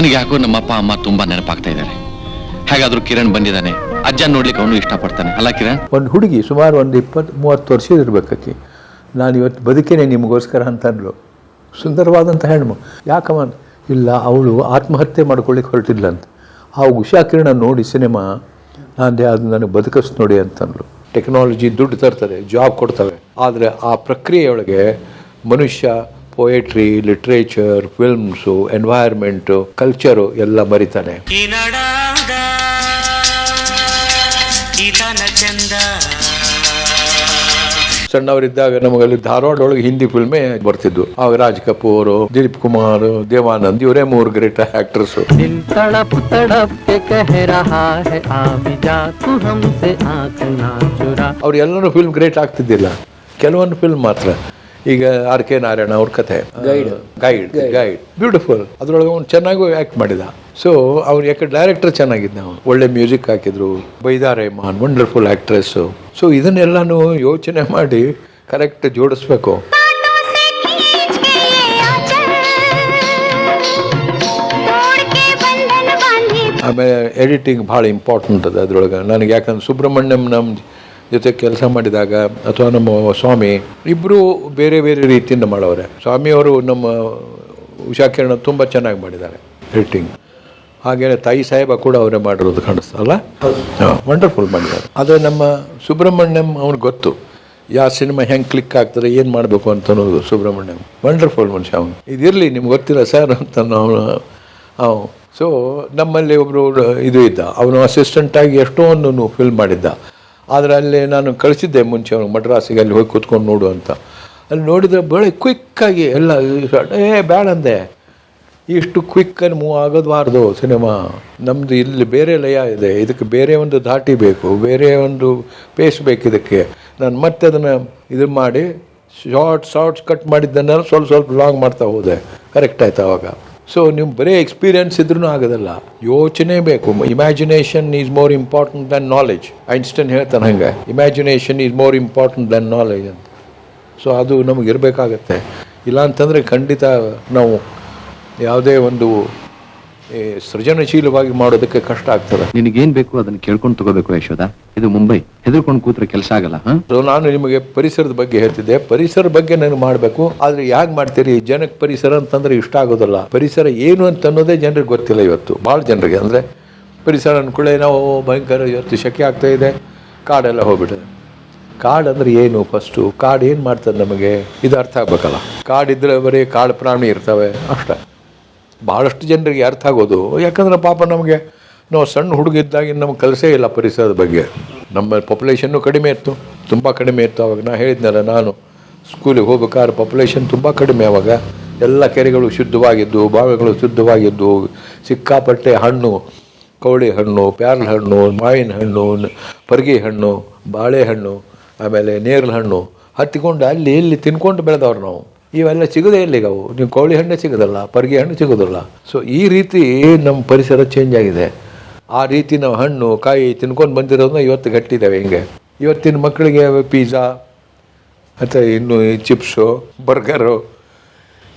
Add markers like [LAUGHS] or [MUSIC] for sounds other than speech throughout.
ನನಗೆ ಯಾಕೋ ನಮ್ಮ ಅಪ್ಪ ಅಮ್ಮ ತುಂಬಾ ನೆನಪಾಗ್ತಾ ಇದ್ದಾರೆ. ಹೇಗಾದ್ರೂ ಕಿರಣ್ ಬಂದಿದ್ದಾನೆ. ಅಜ್ಜ ನೋಡ್ಲಿಕ್ಕೆ ಅವನು ಇಷ್ಟಪಡ್ತಾನೆ. ಅಲ್ಲ ಕಿರಣ್? ಒಂದು ಹುಡುಗಿ ಸುಮಾರು ಒಂದು ಇಪ್ಪತ್ತು, ಮೂವತ್ತು ವರ್ಷ ಇರಬೇಕಾಕಿ ನಾನು ಇವತ್ತು ಬದುಕೇನೆ ನಿಮಗೋಸ್ಕರ ಅಂತ ಅಂದ್ಲು. ಸುಂದರವಾದಂಥ ಹೆಣ್ಣು. ಯಾಕಮ್ಮ ಇಲ್ಲ, ಅವಳು ಆತ್ಮಹತ್ಯೆ ಮಾಡ್ಕೊಳ್ಳಿಕ್ಕೆ ಹೊರಟಿಲ್ಲ ಅಂತ. ಆ ಉಷಾ ಕಿರಣ ನೋಡಿ ಸಿನಿಮಾ, ನಾನು ಅದು ನನಗೆ ಬದುಕಿಸ್ ನೋಡಿ ಅಂತಂದ್ಲು ಟೆಕ್ನಾಲಜಿ ದುಡ್ಡು ತರ್ತದೆ ಜಾಬ್ ಕೊಡ್ತವೆ. ಆದರೆ ಆ ಪ್ರಕ್ರಿಯೆಯೊಳಗೆ ಮನುಷ್ಯ poetry literature films environment culture ಎಲ್ಲ ಮರಿತಾನೆ ಸಣ್ಣವರಿದ್ದಾಗ ನಮಗಲ್ಲಿ ಧಾರವಾಡ ಒಳಗೆ ಹಿಂದಿ ಫಿಲ್ಮೇ ಬರ್ತಿದ್ವು. ಅವಾಗ ರಾಜ್ ಕಪೂರ್ ದಿಲೀಪ್ ಕುಮಾರ್ ದೇವಾನಂದ್ ಇವರೇ ಮೂರು ಗ್ರೇಟ್ ಆಕ್ಟರ್ಸ್ ಅವ್ರು ಎಲ್ಲರೂ ಫಿಲ್ಮ್ ಗ್ರೇಟ್ ಆಗ್ತಿದ್ದಿಲ್ಲ. ಕೆಲವೊಂದು ಫಿಲ್ಮ್ ಮಾತ್ರ. ಈಗ ಆರ್ ಕೆ ನಾರಾಯಣ ಅವ್ರ ಕಥೆ ಗೈಡ್ ಗೈಡ್ ಗೈಡ್ ಬ್ಯೂಟಿಫುಲ್ ಅದ್ರೊಳಗೆ ಅವ್ನು ಚೆನ್ನಾಗೂ ಆಕ್ಟ್ ಮಾಡಿದ. ಸೊ ಅವ್ನು ಯಾಕೆ ಡೈರೆಕ್ಟರ್ ಚೆನ್ನಾಗಿದ್ದ ಅವನು? ಒಳ್ಳೆ ಮ್ಯೂಸಿಕ್ ಹಾಕಿದ್ರು. ಬೈದಾರೆ ರೆಹಮಾನ್ ವಂಡರ್ಫುಲ್ ಆಕ್ಟ್ರೆಸ್ ಸೊ ಇದನ್ನೆಲ್ಲನೂ ಯೋಚನೆ ಮಾಡಿ ಕರೆಕ್ಟ್ ಜೋಡಿಸ್ಬೇಕು. ಆಮೇಲೆ ಎಡಿಟಿಂಗ್ ಭಾಳ ಇಂಪಾರ್ಟೆಂಟ್ ಅದ ಅದ್ರೊಳಗೆ. ನನಗೆ ಯಾಕಂದ್ರೆ ಸುಬ್ರಹ್ಮಣ್ಯಂ ನಮ್ಮ ಜೊತೆ ಕೆಲಸ ಮಾಡಿದಾಗ ಅಥವಾ ನಮ್ಮ ಸ್ವಾಮಿ ಇಬ್ಬರು ಬೇರೆ ಬೇರೆ ರೀತಿಯಿಂದ ಮಾಡೋರೆ ಸ್ವಾಮಿಯವರು ನಮ್ಮ ಉಷಾ ಕಿರಣ ತುಂಬ ಚೆನ್ನಾಗಿ ಮಾಡಿದ್ದಾರೆ ಎಡಿಟಿಂಗ್ ಹಾಗೇನೆ ತಾಯಿ ಸಾಹೇಬ ಕೂಡ ಅವರೇ ಮಾಡಿರೋದು ಕಾಣಿಸ್ತಲ್ಲ ವಂಡರ್ಫುಲ್ ಮಾಡಿದ್ದಾರೆ. ಆದರೆ ನಮ್ಮ ಸುಬ್ರಹ್ಮಣ್ಯಂ ಅವ್ನಿಗೆ ಗೊತ್ತು ಯಾವ ಸಿನಿಮಾ ಹೆಂಗೆ ಕ್ಲಿಕ್ ಆಗ್ತದೆ ಏನು ಮಾಡಬೇಕು ಅಂತ ಅನ್ನೋದು ಸುಬ್ರಹ್ಮಣ್ಯಂ. ವಂಡರ್ಫುಲ್ ಮನುಷ್ಯ ಅವನು. ಇದಿರಲಿ ನಿಮ್ಗೆ ಗೊತ್ತಿಲ್ಲ ಸರ್ ಅಂತ ಅವನು. ಅವನು ಸೊ ನಮ್ಮಲ್ಲಿ ಒಬ್ಬರು ಇದು ಇದ್ದ ಅವನು ಅಸಿಸ್ಟೆಂಟಾಗಿ ಎಷ್ಟೊಂದು ಫಿಲ್ಮ್ ಮಾಡಿದ್ದ. ಆದರೆ ಅಲ್ಲಿ ನಾನು ಕಳಿಸಿದ್ದೆ ಮುಂಚೆ ಅವನು ಮಡ್ರಾಸಿಗೆ ಅಲ್ಲಿ ಹೋಗಿ ಕೂತ್ಕೊಂಡು ನೋಡು ಅಂತ. ಅಲ್ಲಿ ನೋಡಿದರೆ ಬಳೆ ಕ್ವಿಕ್ಕಾಗಿ ಎಲ್ಲ ಏ ಬೇಡ ಅಂದೆ. ಇಷ್ಟು ಕ್ವಿಕ್ಕಲ್ಲಿ ಮೂವ್ ಆಗೋದ್ಬಾರ್ದು ಸಿನಿಮಾ. ನಮ್ಮದು ಇಲ್ಲಿ ಬೇರೆ ಲಯ ಇದೆ. ಇದಕ್ಕೆ ಬೇರೆ ಒಂದು ಧಾಟಿ ಬೇಕು. ಬೇರೆ ಒಂದು ಪೇಸ್ ಬೇಕು ಇದಕ್ಕೆ. ನಾನು ಮತ್ತೆ ಅದನ್ನು ಇದು ಮಾಡಿ ಶಾರ್ಟ್ ಶಾರ್ಟ್ಸ್ ಕಟ್ ಮಾಡಿದ್ದನ್ನೆಲ್ಲ ಸ್ವಲ್ಪ ಸ್ವಲ್ಪ ಲಾಂಗ್ ಮಾಡ್ತಾ ಹೋದೆ. ಕರೆಕ್ಟ್ ಆಯ್ತು ಅವಾಗ. ಸೊ ನೀವು ಬರೀ ಎಕ್ಸ್ಪೀರಿಯನ್ಸ್ ಇದ್ರೂ ಆಗೋದಲ್ಲ. ಯೋಚನೆ ಬೇಕು. Imagination is more important than knowledge Einstein ಹೇಳ್ತಾನೆ ಹಂಗೆ. Imagination is more important than knowledge ಅಂತ. ಸೊ ಅದು ನಮಗೆ ಇರಬೇಕಾಗತ್ತೆ. ಇಲ್ಲ ಅಂತಂದರೆ ಖಂಡಿತ ನಾವು ಯಾವುದೇ ಒಂದು ಸೃಜನಶೀಲವಾಗಿ ಮಾಡೋದಕ್ಕೆ ಕಷ್ಟ ಆಗ್ತದೆ. ನಿನಗೇನ್ ಬೇಕು ಅದನ್ನ ಕೇಳ್ಕೊಂಡು ತಗೋಬೇಕು ಯಶೋಧ? ಇದು ಮುಂಬೈ. ಹೆದರ್ಕೊಂಡು ಕೂತ್ರೆ ಕೆಲಸ ಆಗಲ್ಲ ಸೊ ನಾನು ನಿಮಗೆ ಪರಿಸರದ ಬಗ್ಗೆ ಹೇಳ್ತಿದ್ದೆ. ಪರಿಸರ ಬಗ್ಗೆ ನಾನು ಮಾಡಬೇಕು. ಆದ್ರೆ ಯಾಕೆ ಮಾಡ್ತೀರಿ? ಜನಕ್ಕೆ ಪರಿಸರ ಅಂತಂದ್ರೆ ಇಷ್ಟ ಆಗೋದಲ್ಲ. ಪರಿಸರ ಏನು ಅಂತ ಅನ್ನೋದೇ ಜನರಿಗೆ ಗೊತ್ತಿಲ್ಲ ಇವತ್ತು. ಭಾಳ ಜನರಿಗೆ. ಅಂದರೆ ಪರಿಸರ ಅನ್ಕೊಳ್ಳೆ ನಾವು ಭಯಂಕರ ಇವತ್ತು ಶೆಕೆ ಆಗ್ತಾ ಇದೆ. ಕಾಡೆಲ್ಲ ಹೋಗ್ಬಿಟ್ಟಿದೆ ಕಾಡು ಅಂದ್ರೆ ಏನು ಫಸ್ಟು ಕಾಡು ಏನು ಮಾಡ್ತದೆ ನಮಗೆ? ಇದು ಅರ್ಥ ಆಗ್ಬೇಕಲ್ಲ. ಕಾಡಿದ್ರೆ ಬರೀ ಕಾಡು ಪ್ರಾಣಿ ಇರ್ತವೆ. ಅಷ್ಟೇ. ಭಾಳಷ್ಟು ಜನರಿಗೆ ಅರ್ಥ ಆಗೋದು. ಯಾಕಂದ್ರೆ ಪಾಪ ನಮಗೆ, ನಾವು ಸಣ್ಣ ಹುಡುಗಿದ್ದಾಗಿ ನಮ್ಗೆ ಕಲಸೇ ಇಲ್ಲ ಪರಿಸರದ ಬಗ್ಗೆ. ನಮ್ಮ ಪಾಪ್ಯುಲೇಷನ್ನು ಕಡಿಮೆ ಇತ್ತು, ತುಂಬ ಕಡಿಮೆ ಇತ್ತು ಅವಾಗ. ನಾನು ಹೇಳಿದ್ನಲ್ಲ, ನಾನು ಸ್ಕೂಲಿಗೆ ಹೋಗ್ಬೇಕಾದ್ರೆ ಪಾಪ್ಯುಲೇಷನ್ ತುಂಬ ಕಡಿಮೆ ಅವಾಗ. ಎಲ್ಲ ಕೆರೆಗಳು ಶುದ್ಧವಾಗಿದ್ದು ಬಾವಿಗಳು ಶುದ್ಧವಾಗಿದ್ದು ಸಿಕ್ಕಾಪಟ್ಟೆ ಹಣ್ಣು, ಕೌಳಿ ಹಣ್ಣು, ಪ್ಯಾರ್ಲ ಹಣ್ಣು, ಮಾವಿನ ಹಣ್ಣು, ಪರಗಿ ಹಣ್ಣು ಬಾಳೆಹಣ್ಣು ಆಮೇಲೆ ನೇರಳೆ ಹಣ್ಣು. ಹತ್ತಿಕೊಂಡು ಅಲ್ಲಿ ಇಲ್ಲಿ ತಿನ್ಕೊಂಡು ಬೆಳೆದವ್ರು ನಾವು. ಇವೆಲ್ಲ ಸಿಗೋದೇ ಈಗ ಅವು. ನೀವು ಕೋಳಿ ಹಣ್ಣೇ ಸಿಗೋದಲ್ಲ ಪರ್ಗಿ ಹಣ್ಣು ಸಿಗೋದಿಲ್ಲ ಸೊ ಈ ರೀತಿ ನಮ್ಮ ಪರಿಸರ ಚೇಂಜ್ ಆಗಿದೆ. ಆ ರೀತಿ ನಾವು ಹಣ್ಣು, ಕಾಯಿ ತಿನ್ಕೊಂಡು ಬಂದಿರೋದನ್ನ ಇವತ್ತು ಗಟ್ಟಿದ್ದಾವೆ ಹಿಂಗೆ. ಇವತ್ತಿನ ಮಕ್ಕಳಿಗೆ ಪಿಜ್ಜಾ ಅಥವಾ ಇನ್ನು ಈ ಚಿಪ್ಸು ಬರ್ಗರು